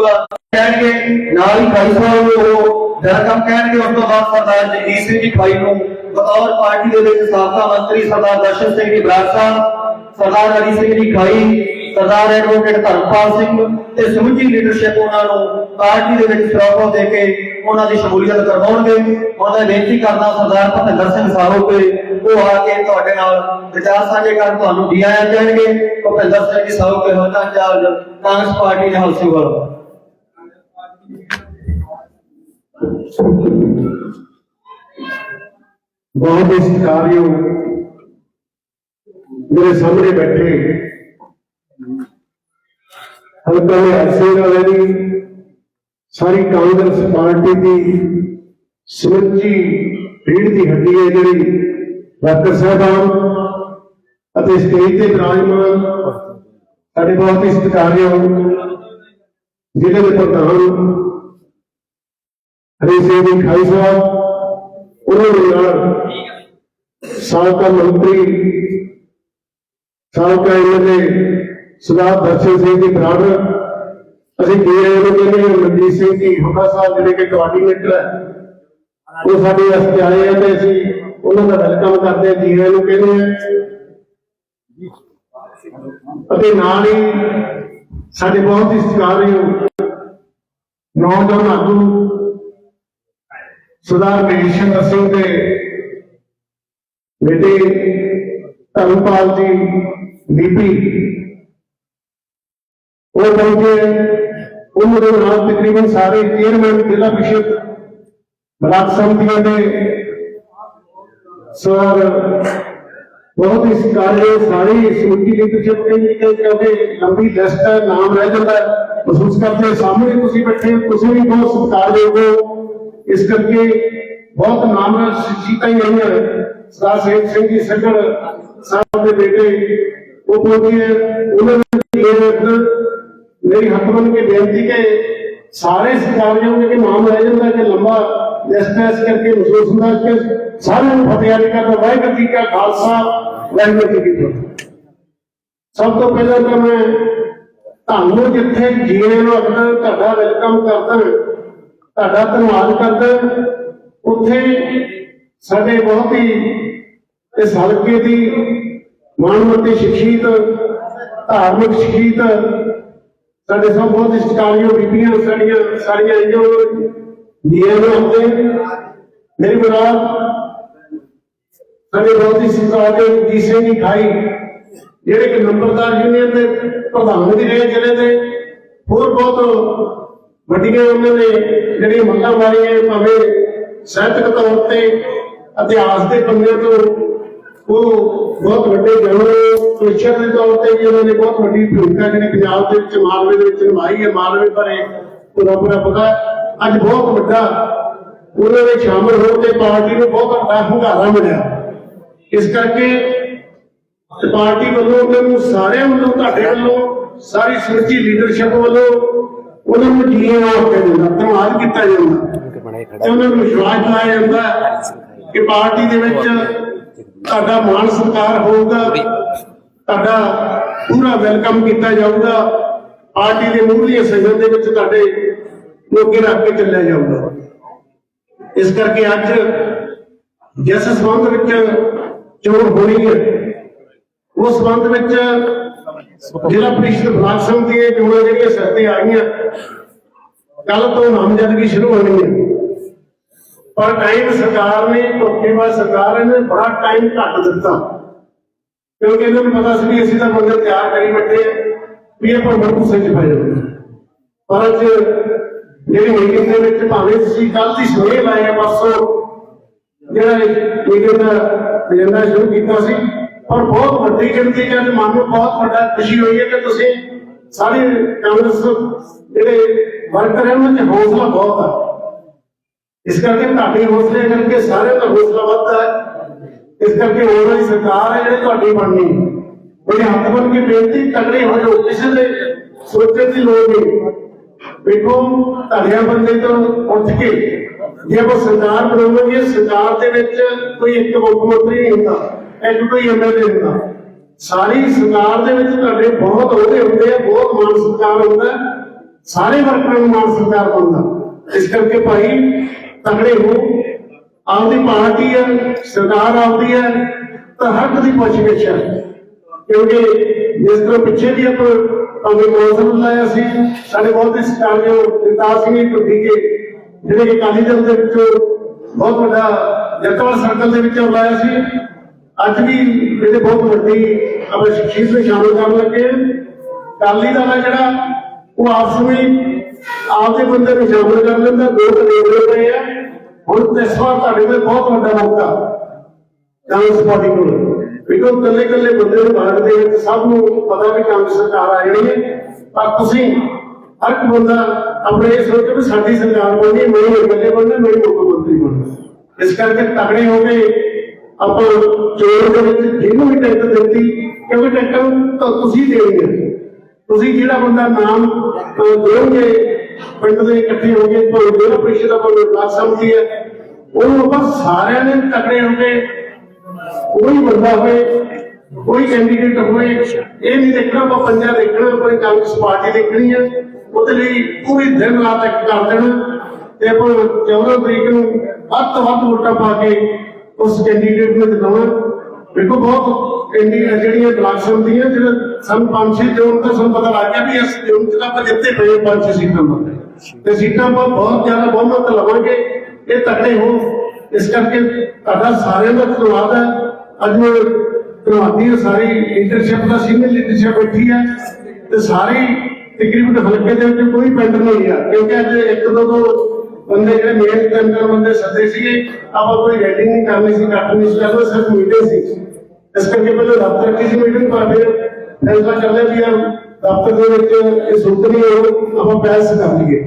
ਹੋਊਗਾ। ਕਹਿਣਗੇ, ਨਾਲ ਹੀ ਭਾਈ ਸਾਹਿਬ ਨੂੰ ਉਹ ਵੈਲਕਮ ਕਹਿਣਗੇ, ਉਸ ਤੋਂ ਬਾਅਦ ਸਰਦਾਰ ਜਗਜੀਤ ਸਿੰਘ ਜੀ ਭਾਈ ਨੂੰ ਬਤੌਰ ਪਾਰਟੀ ਦੇ ਵਿੱਚ ਸਾਬਕਾ ਮੰਤਰੀ ਸਰਦਾਰ ਦਰਸ਼ਨ ਸਿੰਘ ਜੀ ਬਰਾੜ ਸਾਹਿਬ, ਸਰਦਾਰ ਹਰੀ ਸਿੰਘ ਜੀ ਖਾਈ ਸਰਦਾਰ ਐਡਵੋਕੇਟ ਧਰਮਪਾਲ ਸਿੰਘ ਤੇ ਸਮੁੱਚੀ ਲੀਡਰਸ਼ਿਪ ਉਹਨਾਂ ਨੂੰ ਪਾਰਟੀ ਦੇ ਵਿੱਚ ਸਰੋਪੋ ਦੇ ਕੇ ਉਹਨਾਂ ਦੀ ਸ਼ਮੂਲੀਅਤ ਕਰਵਾਉਣਗੇ। ਉਹਨਾਂ ਬੇਨਤੀ ਕਰਦਾ ਸਰਦਾਰ ਭਤਿੰਦਰ ਸਿੰਘ ਸਾਹਿਬ ਕੇ ਉਹ ਆ ਕੇ ਤੁਹਾਡੇ ਨਾਲ ਵਿਚਾਰ ਸਾਂਝੇ ਕਰਨ ਤੁਹਾਨੂੰ ਜੀ ਆਇਆ ਕਹਿਣਗੇ ਭੁਪਿੰਦਰ ਸਿੰਘ ਜੀ ਸਾਹਿਬ ਕੇ ਹੋਤਾ ਚਾਰਜ ਕਾਂਗਰਸ ਪਾਰਟੀ ਦੇ ਹਲਸੀਵਾਲ ਬਹੁਤ ਹੀ ਸਤਿਕਾਰਯੋਗ ਮੇਰੇ ਸਾਹਮਣੇ ਬੈਠੇ ਹਲਕਾ ਹਰਸੇ ਵਾਲੇ ਦੀ ਸਾਰੀ ਕਾਂਗਰਸ ਪਾਰਟੀ ਦੀ ਸਮੁੱਚੀ ਰੀੜ ਦੀ ਹੱਡੀ ਹੈ ਜਿਹੜੀ ਡਾਕਟਰ ਸਾਹਿਬਾਨ ਅਤੇ ਸਟੇਜ ਤੇ ਵਿਰਾਜਮਾਨ ਸਾਡੇ ਬਹੁਤ ਹੀ ਸਤਿਕਾਰਯੋਗ ਜ਼ਿਲ੍ਹੇ ਦੇ ਪ੍ਰਧਾਨ ਹਰੀ ਸਿੰਘ ਜੀ ਖਾਈ ਸਾਹਿਬ, ਉਹਨਾਂ ਦੇ ਨਾਲ ਸਾਬਕਾ ਮੰਤਰੀ, ਸਾਬਕਾ ਐਮਐਲਏ ਸਰਦਾਰ ਦਰਸ਼ਨ ਸਿੰਘ ਜੀ ਬਰਾੜ, ਅਸੀਂ ਜੀਏ ਨੂੰ ਕਹਿੰਦੇ ਮਨਜੀਤ ਸਿੰਘ ਜੀ ਹੁਕਾ ਸਾਹਿਬ ਜਿਹੜੇ ਕਿ ਕੋਆਰਡੀਨੇਟਰ ਹੈ, ਉਹ ਸਾਡੇ ਵਾਸਤੇ ਆਏ ਆ ਤੇ ਅਸੀਂ ਉਹਨਾਂ ਦਾ ਵੈਲਕਮ ਕਰਦੇ ਹਾਂ ਜੀਏ ਨੂੰ ਕਹਿੰਦੇ ਹਾਂ। ਅਤੇ ਨਾਲ ਹੀ ਸਾਡੇ ਬਹੁਤ ਹੀ ਸਤਿਕਾਰਯੋਗ ਨੌਜਵਾਨ ਆਗੂ ਸਰਦਾਰ ਮਹੇਸ਼ਰ ਸਿੰਘ ਦੇ ਬੇਟੇ ਧਰਮਪਾਲ ਜੀ ਬੀਪੀ ਉਹ ਪਹੁੰਚੇ। ਉਹਨਾਂ ਦੇ ਨਾਲ ਤਕਰੀਬਨ ਸਾਰੇ ਚੇਅਰਮੈਨ ਜ਼ਿਲ੍ਹਾ ਵਿਸ਼ਵ ਬਲਾਕ ਸਮਿਤੀਆਂ ਦੇ ਸਰ ਬਹੁਤ ਹੀ ਸਤਿਕਾਰਯੋਗ ਸਾਰੀ ਸਮਿਤੀ ਲੀਡਰਸ਼ਿਪ ਕਹਿੰਦੀ ਕਿ ਕਿਉਂਕਿ ਲੰਬੀ ਲਿਸਟ ਹੈ, ਨਾਮ ਰਹਿ ਜਾਂਦਾ ਮਹਿਸੂਸ ਕਰਦੇ ਸਾਹਮਣੇ ਤੁਸੀਂ ਬੈਠੇ ਤੁਸੀਂ ਵੀ ਬਹੁਤ ਸਤਿਕਾਰਯੋਗ ਹੋ ਇਸ ਕਰਕੇ ਬਹੁਤ ਨਾਮ ਸ਼ਖਸੀਅਤਾਂ ਹੀ ਆਈਆਂ ਸਰਦਾਰ ਸੇਠ ਸਿੰਘ ਜੀ, ਸੱਜਣ ਸਾਹਿਬ ਦੇ ਬੇਟੇ, ਉਹ ਪਹੁੰਚੇ ਉਹਨਾਂ ਨੇ ਇਹ ਮੇਰੀ ਹੱਥ ਬੰਨ ਕੇ ਬੇਨਤੀ ਕਿ ਸਾਰੇ ਸਤਿਕਾਰਯੋਗ ਕਿ ਨਾਮ ਰਹਿ ਜਾਂਦਾ ਕਿ ਲੰਬਾ ਲਿਸਟ ਇਸ ਕਰਕੇ ਮਹਿਸੂਸ ਹੁੰਦਾ ਕਿ ਸਾਰਿਆਂ ਨੂੰ ਫਤਿਹ ਆਲੀ ਕਰਦਾ। ਵਾਹਿਗੁਰੂ ਜੀ ਕਾ ਖਾਲਸਾ, ਵਾਹਿਗੁਰੂ ਜੀ ਕੀ ਫਤਿਹ। ਸਭ ਤੋਂ ਪਹਿਲਾਂ ਤਾਂ ਮੈਂ ਤੁਹਾਨੂੰ ਜਿੱਥੇ ਜੀਣੇ ਨੂੰ ਆਪਣਾ ਤੁਹਾਡਾ ਵੈਲਕਮ ਕਰਦਾ ਤੁਹਾਡਾ ਧੰਨਵਾਦ ਕਰਦਾ ਉੱਥੇ ਸਾਡੇ ਬਹੁਤ ਹੀ ਇਸ ਹਲਕੇ ਦੀ ਮਾਨਵਤੀ ਸ਼ਖਸੀਅਤ, ਧਾਰਮਿਕ ਸ਼ਖਸੀਅਤ, ਸਾਡੇ ਸਭ ਬਹੁਤ ਹੀ ਸਤਿਕਾਰਯੋਗ ਬੀਬੀਆਂ, ਸਾਡੀਆਂ ਸਾਰੀਆਂ ਆਈਆਂ ਜੀਆਂ ਨੂੰ ਆਉਂਦੇ ਮੇਰੀ ਮੁਰਾਦ ਸਾਡੇ ਬਹੁਤ ਹੀ ਸਤਿਕਾਰਯੋਗ ਜੀ ਸਿੰਘ ਜੀ ਖਾਈ। ਜਿਹੜੇ ਕਿ ਨੰਬਰਦਾਰ ਯੂਨੀਅਨ ਦੇ ਪ੍ਰਧਾਨ ਵੀ ਰਹੇ ਜ਼ਿਲ੍ਹੇ ਦੇ, ਹੋਰ ਬਹੁਤ ਵੱਡੀਆਂ ਉਹਨਾਂ ਨੇ ਜਿਹੜੀਆਂ ਮੰਗਾਂ ਮਾਰੀਆਂ ਭਾਵੇਂ ਸਾਹਿਤਕ ਤੌਰ ਤੇ ਇਤਿਹਾਸ ਦੇ ਪੰਨੇ ਤੋਂ ਉਹ ਬਹੁਤ ਵੱਡੇ ਜਨਰਲ ਟੀਚਰ ਦੇ ਤੌਰ ਤੇ ਵੀ ਉਹਨਾਂ ਨੇ ਬਹੁਤ ਵੱਡੀ ਭੂਮਿਕਾ ਜਿਹੜੀ ਪੰਜਾਬ ਦੇ ਵਿੱਚ ਮਾਲਵੇ ਦੇ ਵਿੱਚ ਨਿਭਾਈ ਹੈ, ਮਾਲਵੇ ਬਾਰੇ ਪੂਰਾ ਪੂਰਾ ਪਤਾ ਅੱਜ ਬਹੁਤ ਵੱਡਾ ਉਹਨਾਂ ਦੇ ਸ਼ਾਮਲ ਹੋਣ ਤੇ ਪਾਰਟੀ ਨੂੰ ਬਹੁਤ ਵੱਡਾ ਹੁੰਗਾਰਾ ਮਿਲਿਆ। ਇਸ ਕਰਕੇ ਪਾਰਟੀ ਵੱਲੋਂ ਉਹਨਾਂ ਨੂੰ ਸਾਰਿਆਂ ਵੱਲੋਂ, ਤੁਹਾਡੇ ਵੱਲੋਂ, ਸਾਰੀ ਸਮੁੱਚੀ ਲੀਡਰਸ਼ਿਪ ਵੱਲੋਂ ਉਹਨਾਂ ਨੂੰ ਜੀਆਂ ਆਪ ਕੇ ਧੰਨਵਾਦ ਕੀਤਾ ਜਾਂਦਾ। ਤੇ ਉਹਨਾਂ ਨੂੰ ਵਿਸ਼ਵਾਸ ਦਿਵਾਇਆ ਜਾਂਦਾ ਕਿ ਪਾਰਟੀ ਦੇ ਵਿੱਚ ਤੁਹਾਡਾ ਮਾਣ ਸਤਿਕਾਰ ਹੋਊਗਾ, ਤੁਹਾਡਾ ਪੂਰਾ ਵੈਲਕਮ ਕੀਤਾ ਜਾਊਗਾ। ਪਾਰਟੀ ਦੇ ਮੂਹਰਲੀਆਂ ਸਜਣ ਦੇ ਵਿੱਚ ਤੁਹਾਡੇ ਲੋਕੇ ਰੱਖ ਕੇ ਚੱਲਿਆ ਜਾਊਗਾ ਇਸ ਕਰਕੇ ਅੱਜ ਜਿਸ ਸੰਬੰਧ ਵਿੱਚ ਚੋਣ ਹੋਣੀ ਹੈ ਉਸ ਸੰਬੰਧ ਵਿੱਚ ਜ਼ਿਲ੍ਹਾ ਪ੍ਰੀਸ਼ਦ ਬਲਾਕ ਸਮਿਤੀ ਦੀਆਂ ਚੋਣਾਂ ਜਿਹੜੀਆਂ ਸਿਰ ਤੇ ਆਈਆਂ ਕੱਲ ਤੋਂ ਨਾਮਜ਼ਦਗੀ ਸ਼ੁਰੂ ਹੋਣੀ ਹੈ ਪਰ ਟਾਈਮ ਸਰਕਾਰ ਨੇ ਧੋਖੇਬਾਜ਼ ਸਰਕਾਰ ਨੇ ਬੜਾ ਟਾਈਮ ਘੱਟ ਦਿੱਤਾ ਕਿਉਂਕਿ ਇਹਨਾਂ ਨੂੰ ਪਤਾ ਸੀ ਵੀ ਅਸੀਂ ਤਾਂ ਮੰਦਰ ਤਿਆਰ ਕਰੀ ਬੈਠੇ ਆ ਵੀ ਇਹ ਪਰ ਗੁੱਸੇ ਚ ਪੈ ਜਾਊਗਾ ਪਰ ਅੱਜ ਜਿਹੜੀ ਮੀਟਿੰਗ ਦੇ ਵਿੱਚ ਭਾਵੇਂ ਤੁਸੀਂ ਕੱਲ ਦੀ ਸਵੇਰ ਲਾਏ ਆ ਪਰਸੋਂ ਜਿਹੜਾ ਮੀਟਿੰਗ ਦਾ ਏਜੰਡਾ ਸ਼ੁਰੂ ਕੀਤਾ ਸੀ, ਪਰ ਬਹੁਤ ਵੱਡੀ ਗਿਣਤੀ ਚ ਅੱਜ ਮਨ ਨੂੰ ਬਹੁਤ ਵੱਡਾ ਖੁਸ਼ੀ ਹੋਈ ਹੈ ਕਿ ਤੁਸੀਂ ਸਾਰੇ ਕਾਂਗਰਸ ਜਿਹੜੇ ਵਰਕਰ ਹਨ, ਉਹਨਾਂ 'ਚ ਹੌਸਲਾ ਬਹੁਤ ਆ। ਇਸ ਕਰਕੇ ਤੁਹਾਡੇ ਹੌਸਲੇ ਕਰਕੇ ਸਾਰਿਆਂ ਦਾ ਹੌਸਲਾ ਵੱਧਦਾ ਹੈ। ਇਸ ਕਰਕੇ ਹੋਣ ਵਾਲੀ ਸਰਕਾਰ ਹੈ ਜਿਹੜੀ ਤੁਹਾਡੀ ਬਣਨੀ। ਉਹਦੇ ਹੱਥ ਬੰਨ ਕੇ ਬੇਨਤੀ ਤਗੜੇ ਹੋ ਜਾਓ, ਕਿਸੇ ਦੇ ਸੋਚਣ ਦੀ ਲੋੜ ਨਹੀਂ। ਵੇਖੋ ਧੜਿਆ ਬੰਦੇ ਤੋਂ ਉੱਠ ਕੇ ਜੇ ਆਪਾਂ ਸਰਕਾਰ ਬਣਾਵਾਂਗੇ ਸਰਕਾਰ ਦੇ ਵਿੱਚ ਕੋਈ ਇੱਕ ਮੁੱਖ ਮੰਤਰੀ ਨਹੀਂ ਹੁੰਦਾ, ਇੱਕ ਕੋਈ ਐਮਐਲਏ ਹੁੰਦਾ, ਸਾਰੀ ਸਰਕਾਰ ਦੇ ਵਿੱਚ ਤੁਹਾਡੇ ਬਹੁਤ ਅਹੁਦੇ ਹੁੰਦੇ ਆ, ਬਹੁਤ ਮਾਨ ਸਤਿਕਾਰ ਹੁੰਦਾ, ਸਾਰੇ ਵਰਕਰਾਂ ਨੂੰ ਮਾਨ ਸਤਿਕਾਰ ਬਣਦਾ। ਇਸ ਕਰਕੇ ਭਾਈ ਤਗੜੇ ਹੋ, ਆਪਦੀ ਪਾਰਟੀ ਹੈ ਸਰਕਾਰ ਆਪਦੀ ਹੈ ਤਾਂ ਹੱਕ ਦੀ ਪੁੱਛਗਿੱਛ ਹੈ ਕਿਉਂਕਿ ਜਿਸ ਤਰ੍ਹਾਂ ਪਿੱਛੇ ਵੀ ਆਪਾਂ ਭਾਵੇਂ ਮੌਸਮ ਲਾਇਆ ਸੀ। ਸਾਡੇ ਬਹੁਤ ਹੀ ਸਤਿਕਾਰਯੋਗ ਜਗਤਾਰ ਸਿੰਘ ਜੀ ਕੇ, ਜਿਹੜੇ ਕਿ ਅਕਾਲੀ ਦਲ ਦੇ ਵਿੱਚੋਂ ਬਹੁਤ ਵੱਡਾ ਜੱਟਵਾਲ ਸਰਕਲ ਦੇ ਵਿੱਚੋਂ ਲਾਇਆ ਸੀ। ਅੱਜ ਵੀ ਇਹਦੇ ਬਹੁਤ ਵੱਡੀ ਆਪਣੇ ਸ਼ਖਸੀਅਤ ਨੂੰ ਸ਼ਾਮਲ ਕਰਨ ਲੱਗੇ। ਹਾਂ। ਅਕਾਲੀ ਦਲ ਹੈ ਜਿਹੜਾ, ਉਹ ਆਪਸ ਵਿੱਚ ਆਪਦੇ ਬੰਦੇ ਨੂੰ ਸ਼ਾਮਲ ਕਰ ਲੈਂਦਾ ਵੋਟ ਦੇ ਪਏ ਆ। ਹੁਣ ਇਸ ਵਾਰ ਤੁਹਾਡੇ ਕੋਲ ਬਹੁਤ ਵੱਡਾ ਮੌਕਾ। ਕਾਂਗਰਸ ਪਾਰਟੀ ਕੋਲ। ਬਿਲਕੁਲ ਕੱਲੇ ਕੱਲੇ ਬੰਦੇ ਨੂੰ ਭਾਰਤ ਦੇ ਵਿੱਚ ਸਭ ਨੂੰ ਪਤਾ ਵੀ ਕਾਂਗਰਸ ਸਰਕਾਰ ਆ ਜਾਣੀ ਹੈ। ਪਰ ਤੁਸੀਂ ਹਰ ਇੱਕ ਬੰਦਾ ਆਪਣੇ ਇਹ ਸੋਚੋ ਵੀ ਸਾਡੀ ਸਰਕਾਰ ਬਣਨੀ ਹੈ ਇਕੱਲੇ ਬਣਨਾ ਮੈਂ ਮੁੱਖ ਮੰਤਰੀ ਬਣਨਾ। ਇਸ ਕਰਕੇ ਤਗੜੇ ਹੋ ਕੇ ਆਪਾਂ ਚੋਣ ਦੇ ਵਿੱਚ ਜਿਹਨੂੰ ਵੀ ਟਿਕਟ ਦਿੱਤੀ ਕਿਉਂਕਿ ਟਿਕਟ ਤਾਂ ਤੁਸੀਂ ਦੇਣੀ ਹੈ ਤੁਸੀਂ ਜਿਹੜਾ ਬੰਦਾ ਨਾਮ ਅਹ, ਪਿੰਡ ਦੇ ਇਕੱਠੇ ਹੋ ਕੇ ਭਾਵੇਂ ਜ਼ਿਲ੍ਹਾ ਪ੍ਰੀਸ਼ਦ ਦਾ ਭਾਵੇਂ ਬਲਾਕ ਸਮਝੀ ਹੈ। ਉਹਨੂੰ ਆਪਾਂ ਸਾਰਿਆਂ ਨੇ ਤਕੜੇ ਹੋ ਕੇ ਕੋਈ ਬੰਦਾ ਹੋਵੇ, ਕੋਈ ਕੈਂਡੀਡੇਟ ਹੋਵੇ, ਇਹ ਨਹੀਂ ਦੇਖਣਾ ਆਪਾਂ ਪੰਜਾ ਦੇਖਣਾ ਆਪਣੀ ਕਾਂਗਰਸ ਪਾਰਟੀ ਦੇਖਣੀ ਹੈ ਉਹਦੇ ਲਈ ਪੂਰੀ ਦਿਨ ਰਾਤ ਇੱਕ ਕਰ ਦੇਣਾ। ਤੇ ਆਪਾਂ 14 ਤਰੀਕ ਨੂੰ ਵੱਧ ਤੋਂ ਵੱਧ ਵੋਟਾਂ ਪਾ ਕੇ ਉਸ ਕੈਂਡੀਡੇਟ ਨੂੰ ਜਿਤਾਉਣਾ ਵੇਖੋ ਬਹੁਤ ਇੰਡੀਆ ਜਿਹੜੀਆਂ ਬਲਾਕ ਹੁੰਦੀਆਂ ਜਿਹੜਾ ਸਾਨੂੰ ਪੰਜ ਛੇ ਜੂਨ ਤੋਂ ਸਾਨੂੰ ਪਤਾ ਲੱਗ ਗਿਆ ਵੀ ਇਸ ਜੂਨ ਚ ਆਪਾਂ ਜਿੱਤੇ ਪਏ ਪੰਜ ਛੇ ਸੀਟਾਂ ਤੇ ਸੀਟਾਂ ਆਪਾਂ ਬਹੁਤ ਜ਼ਿਆਦਾ ਬਹੁਮਤ ਲਵਾਂਗੇ। ਇਹ ਤਕੜੇ ਹੋ ਇਸ ਕਰਕੇ ਤੁਹਾਡਾ ਸਾਰਿਆਂ ਦਾ ਧੰਨਵਾਦ ਹੈ। ਅੱਜ ਧੰਨਵਾਦੀ ਸਾਰੀ ਲੀਡਰਸ਼ਿਪ ਦਾ ਸੀਨੀਅਰ ਲੀਡਰਸ਼ਿਪ ਬੈਠੀ ਹੈ ਤੇ ਸਾਰੀ ਤਕਰੀਬਨ ਹਲਕੇ ਦੇ ਵਿੱਚ ਕੋਈ ਪਿੰਡ ਨਹੀਂ ਆ ਕਿਉਂਕਿ ਅੱਜ ਇੱਕ ਦੋ ਦੋ ਬੰਦੇ ਜਿਹੜੇ ਮੇਨ ਤਿੰਨ ਚਾਰ ਬੰਦੇ ਸੱਦੇ ਸੀਗੇ, ਆਪਾਂ ਕੋਈ ਰੈਡੀ ਨਹੀਂ ਕਰਨੀ ਸੀ ਕੱਟ ਨਹੀਂ ਸੀ ਕਰਨਾ ਸਿਰਫ ਮੀਟਿੰਗ ਸੀ। ਇਸ ਕਰਕੇ ਪਹਿਲਾਂ ਦਫ਼ਤਰ ਰੱਖੀ ਮੀਟਿੰਗ ਪਰ ਫਿਰ ਫੈਸਲਾ ਕਰ ਲਿਆ ਵੀ ਆ ਦਫ਼ਤਰ ਦੇ ਵਿੱਚ ਇਹ ਸੁਣਤਰੀ ਹੋ ਆਪਾਂ ਪੈਸ ਕਰ ਲਈਏ।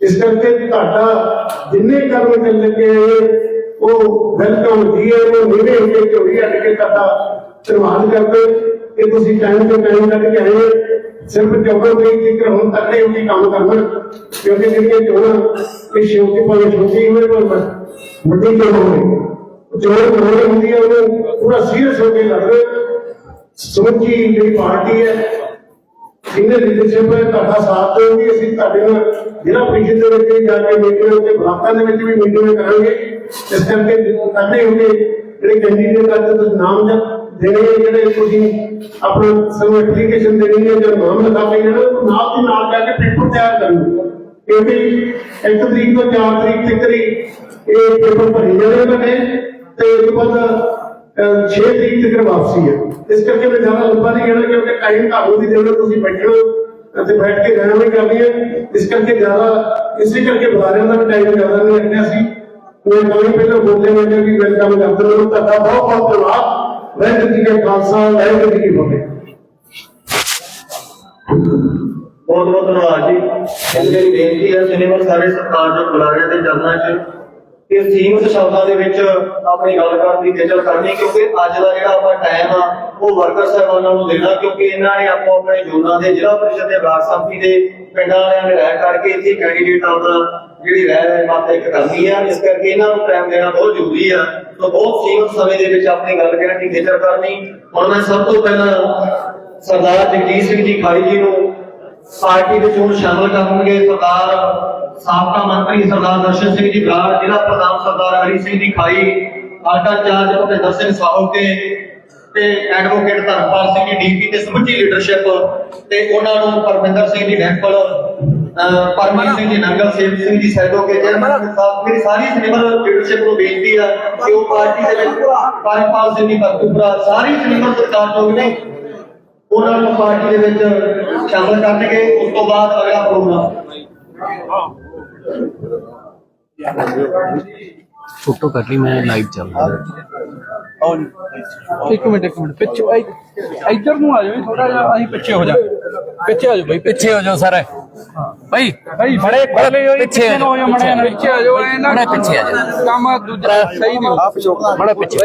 ਇਸ ਕਰਕੇ ਤੁਹਾਡਾ ਜਿੰਨੇ ਕਰਮ ਚੱਲ ਲੱਗੇ ਉਹ ਵੈਲਕਮ ਜੀ ਹੈ ਉਹ ਨੀਵੇਂ ਹੋ ਝੋਲੀ ਅੱਡ ਕੇ ਤੁਹਾਡਾ ਧੰਨਵਾਦ ਕਰਦੇ। ਕਿ ਤੁਸੀਂ ਟਾਈਮ ਤੋਂ ਟਾਈਮ ਕੱਢ ਕੇ ਆਏ। ਸਿਰਫ 14 ਤਰੀਕ ਤੱਕ ਹੁਣ ਤੱਕ ਹੀ ਉਹੀ ਕੰਮ ਕਰਨਾ। ਕਿਉਂਕਿ ਜਿਹੜੀਆਂ ਚੋਣਾਂ ਇਹ ਸ਼ੌਕੀ ਭਾਵੇਂ ਛੋਟੀ ਹੋਵੇ, ਪਰ ਵੱਡੀ ਚੋਣ ਹੋਵੇ? ਚੋਣ ਕਰੋੜ ਹੁੰਦੀ ਹੈ ਉਹਨੂੰ ਪੂਰਾ ਸੀਰੀਅਸ ਹੋ ਕੇ ਲੜਨਾ ਸਮੁੱਚੀ ਜਿਹੜੀ ਪਾਰਟੀ ਹੈ ਸੀਨੀਅਰ ਲੀਡਰਸ਼ਿਪ ਤੁਹਾਡਾ ਸਾਥ ਦੇਊਗੀ ਅਸੀਂ ਤੁਹਾਡੇ ਨਾਲ ਜ਼ਿਲ੍ਹਾ ਪ੍ਰੀਸ਼ਦ ਦੇ ਵਿੱਚ ਵੀ ਜਾ ਕੇ ਮੀਟਿੰਗ ਤੇ ਬਲਾਕਾਂ ਦੇ ਵਿੱਚ ਵੀ ਮੀਟਿੰਗ ਕਰਾਂਗੇ। ਇਸ ਕਰਕੇ ਤੱਕੇ ਹੋਗੇ ਜਿਹੜੇ ਕੈਂਡੀਡੇਟ ਅੱਜ ਤੁਸੀਂ ਨਾਮ ਜਾਂ ਦੇਣੇ ਜਿਹੜੇ ਤੁਸੀਂ ਆਪਣਾ ਸਾਨੂੰ ਐਪਲੀਕੇਸ਼ਨ ਦੇਣੀ ਹੈ ਜਾਂ ਨਾਮ ਲਿਖਾ ਕੇ ਜਿਹੜਾ ਨਾਲ ਦੀ ਨਾਲ ਜਾ ਕੇ ਪੇਪਰ ਤਿਆਰ ਕਰਨਾ। ਕਿਉਂਕਿ ਇੱਕ ਤਰੀਕ ਤੋਂ 4 ਤਰੀਕ ਤੱਕ ਇਹ ਪੇਪਰ ਭਰੇ ਜਾਣੇ ਨੇ ਤੇ ਉਸ ਤੋਂ ਬਾਅਦ 6 ਤਰੀਕ ਤੱਕ ਵਾਪਸੀ ਹੈ ਇਸ ਕਰਕੇ ਮੈਂ ਜ਼ਿਆਦਾ ਲੰਬਾ ਨਹੀਂ ਕਹਿਣਾ ਕਿਉਂਕਿ ਟਾਈਮ ਤੁਹਾਨੂੰ ਵੀ ਦੇਣਾ ਤੁਸੀਂ ਬੈਠਣਾ ਅਤੇ ਬੈਠ ਕੇ ਰਹਿਣਾ ਵੀ ਕਰਨੀ ਹੈ ਇਸ ਕਰਕੇ ਜ਼ਿਆਦਾ ਇਸੇ ਕਰਕੇ ਬੁਲਾਰਿਆਂ ਦਾ ਵੀ ਟਾਈਮ ਜ਼ਿਆਦਾ ਨਹੀਂ ਰੱਖਿਆ ਸੀ। ਮੈਂ ਤਾਂ ਹੀ ਪਹਿਲਾਂ ਬੋਲਦੇ ਨੇ ਕਿ ਵੈਲਕਮ ਕਰਦੇ ਹਾਂ ਤੁਹਾਡਾ ਬਹੁਤ ਬਹੁਤ ਧੰਨਵਾਦ। ਵਾਹਿਗੁਰੂ ਜੀ ਕਾ ਖਾਲਸਾ ਵਾਹਿਗੁਰੂ ਜੀ ਕੀ ਫਤਿਹ। ਬਹੁਤ ਬਹੁਤ ਧੰਨਵਾਦ ਜੀ। ਇਹ ਮੇਰੀ ਬੇਨਤੀ ਹੈ ਸਿਨੇਮਾ ਸਾਰੇ ਸਤਿਕਾਰਯੋਗ ਬੁਲਾਰਿਆਂ ਦੇ ਚਰਨਾਂ 'ਚ। ਕਿ ਸੀਮਤ ਸ਼ਬਦਾਂ ਦੇ ਵਿੱਚ ਆਪਣੀ ਗੱਲ ਕਰਨ ਦੀ ਖੇਚਲ ਕਰਨੀ, ਕਿਉਂਕਿ ਅੱਜ ਦਾ ਜਿਹੜਾ ਆਪਾਂ ਟਾਈਮ ਆ, ਉਹ ਵਰਕਰ ਸਾਹਿਬਾਨਾਂ ਨੂੰ ਦੇਣਾ, ਕਿਉਂਕਿ ਇਹਨਾਂ ਨੇ ਆਪੋ ਆਪਣੇ ਜ਼ੋਨਾਂ ਦੇ ਜ਼ਿਲ੍ਹਾ ਪ੍ਰੀਸ਼ਦ ਦੇ ਬਲਾਕ ਸੰਮਤੀ ਦੇ ਪਿੰਡਾਂ ਵਾਲਿਆਂ ਨੇ ਰਹਿ ਕਰਕੇ ਇੱਥੇ ਕੈਂਡੀਡੇਟ ਆਉਣਾ ਜਿਹੜੀ ਰਹਿ ਰਹਿ ਮਾਤੇ ਇੱਕ ਕਰਨੀ ਆ, ਇਸ ਕਰਕੇ ਇਹਨਾਂ ਨੂੰ ਟਾਈਮ ਦੇਣਾ ਬਹੁਤ ਜ਼ਰੂਰੀ ਆ। ਤਾਂ ਬਹੁਤ ਸੀਮਤ ਸਮੇਂ ਦੇ ਵਿੱਚ ਆਪਣੀ ਗੱਲ ਕਰਨ ਦੀ ਖੇਚਲ ਕਰਨੀ। ਹੁਣ ਮੈਂ ਸਭ ਤੋਂ ਪਹਿਲਾਂ ਸਰਦਾਰ ਜਗਜੀਤ ਸਿੰਘ ਜੀ ਖਾਈ ਜੀ ਨੂੰ ਪਾਰਟੀ ਵਿੱਚ ਹੁਣ ਸ਼ਾਮਲ ਕਰਨਗੇ ਸਰਦਾਰ ਸਾਬਕਾ ਮੰਤਰੀ ਸਰਦਾਰ ਦਰਸ਼ਨ ਸਿੰਘ ਜੀ ਬਰਾੜ ਜ਼ਿਲ੍ਹਾ ਪ੍ਰਧਾਨ ਸਰਦਾਰ ਹਰੀ ਸਿੰਘ ਜੀ ਖਾਈ ਆਟਾ ਚਾਰਜ ਭੁਪਿੰਦਰ ਸਿੰਘ ਸਾਹੋਕੇ ਤੇ ਐਡਵੋਕੇਟ ਧਰਮਪਾਲ ਸਿੰਘ ਜੀ ਡੀਪੀ ਤੇ ਸਮੁੱਚੀ ਲੀਡਰਸ਼ਿਪ ਤੇ ਉਹਨਾਂ ਨੂੰ ਪਰਮਿੰਦਰ ਸਿੰਘ ਜੀ ਡੈਂਪਲ ਪਰਮਜੀਤ ਸਿੰਘ ਜੀ ਨੰਗਲ ਸੇਵ ਸਿੰਘ ਜੀ ਸੈਦੋ ਕੇ ਸਾਹਿਬ ਮੇਰੀ ਸਾਰੀ ਸਿਨੇਮਾ ਲੀਡਰਸ਼ਿਪ ਨੂੰ ਬੇਨਤੀ ਆ ਕਿ ਉਹ ਪਾਰਟੀ ਦੇ ਵਿੱਚ ਪਰਮਪਾਲ ਸਿੰਘ ਜੀ ਕਰਤੂਪੁਰਾ ਸਾਰੀ ਸਿਨੇਮਾ ਸਰਕਾਰ ਜੋ ਨੇ ਉਹਨਾਂ ਨੂੰ ਪਾਰਟੀ ਦੇ ਵਿੱਚ ਸ਼ਾਮਲ ਕਰਨਗੇ ਉਸ ਤੋਂ ਬਾਅਦ ਅਗਲਾ ਪ੍ਰੋਗਰਾਮ। ਫੋਟੋ ਕਰ ਲਈ ਮੈਂ ਲਾਈਵ ਚੱਲ ਰਿਹਾ। ਇੱਕ ਮਿੰਟ ਇੱਕ ਮਿੰਟ ਪਿੱਛੇ ਇੱਧਰ ਨੂੰ ਆ ਜਾਓ ਥੋੜਾ ਜਿਹਾ ਅਸੀਂ ਪਿੱਛੇ ਹੋ ਜਾ। ਪਿੱਛੇ ਆ ਜਾਓ ਬਈ ਪਿੱਛੇ ਹੋ ਜਾਓ ਸਾਰੇ। ਭਾਈ ਭਾਈ ਫੜੇ ਖੜੇ ਹੋ ਜੀ, ਪਿੱਛੇ ਪਿੱਛੇ ਨੂੰ ਹੋ ਜਾਓ ਮੜੇ ਪਿੱਛੇ ਆ ਜਾਓ। ਐ ਨਾ ਮਾੜਾ ਪਿੱਛੇ ਆ ਜਾਓ। ਕੰਮ ਦੂਜਾ ਸਹੀ ਦਿਓ ਬੜਾ ਪਿੱਛੇ।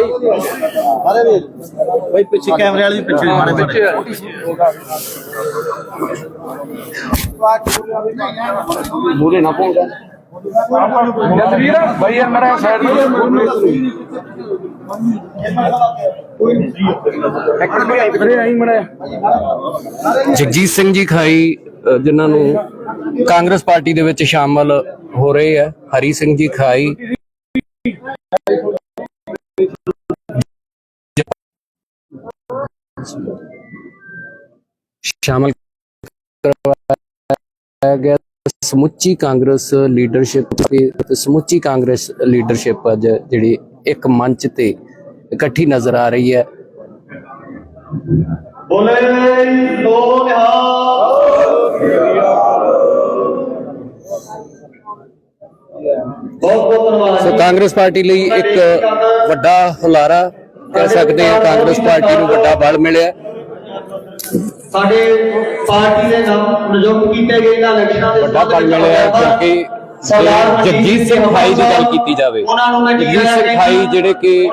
ਭਾਈ ਪਿੱਛੇ ਕੈਮਰੇ ਵਾਲੇ ਵੀ ਪਿੱਛੇ ਹਾਂ, ਮਾੜੇ ਪਿੱਛੇ ਆ ਮੂਰੇ ਨਾ ਪਹੁੰਚਾ ਜਸਵੀਰ ਭਾਈ ਯਾਰ ਮੇਰਾ ਸਾਈਡ ਨੂੰ ਇੱਕ ਮਿੰਟ ਫੜੇ ਆਈ ਮੜਾ। ਜਗਜੀਤ ਸਿੰਘ ਜੀ ਖਾਈ ਅ, ਜਿਨ੍ਹਾਂ ਨੂੰ ਕਾਂਗਰਸ ਪਾਰਟੀ ਦੇ ਵਿੱਚ ਸ਼ਾਮਲ ਹੋ ਰਹੇ ਹੈ ਹਰੀ ਸਿੰਘ ਜੀ ਖਾਈ। ਸ਼ਾਮਲ ਕਰਵਾਇਆ ਗਿਆ। ਸਮੁੱਚੀ ਕਾਂਗਰਸ ਲੀਡਰਸ਼ਿਪ ਤੇ ਸਮੁੱਚੀ ਕਾਂਗਰਸ ਲੀਡਰਸ਼ਿਪ ਅੱਜ ਜਿਹੜੀ ਇੱਕ ਮੰਚ ਤੇ ਇਕੱਠੀ ਨਜ਼ਰ ਆ ਰਹੀ ਹੈ। ਬੋਲੇ ਸੋ ਨਿਹਾਲ ਸੋ। ਕਾਂਗਰਸ ਪਾਰਟੀ ਲਈ ਇੱਕ ਵੱਡਾ ਹੁਲਾਰਾ ਕਹਿ ਸਕਦੇ ਹਾਂ ਕਾਂਗਰਸ ਪਾਰਟੀ ਨੂੰ ਵੱਡਾ ਬਲ ਮਿਲਿਆ। ਸਾਡੇ ਪਾਰਟੀ ਦੇ ਨਾਮ ਨਿਯੁਕਤ ਕੀਤੇ ਗਏ ਇਹਨਾਂ ਇਲੈਕਸ਼ਨਾਂ ਦੇ ਵੱਡਾ ਬਲ ਮਿਲਿਆ ਕਿਉਂਕਿ ਜਗਜੀਤ ਸਿੰਘ ਭਾਈ ਦੀ ਗੱਲ ਕੀਤੀ ਜਾਵੇ। ਜਗਜੀਤ ਸਿੰਘ ਭਾਈ ਜਿਹੜੇ ਕਿ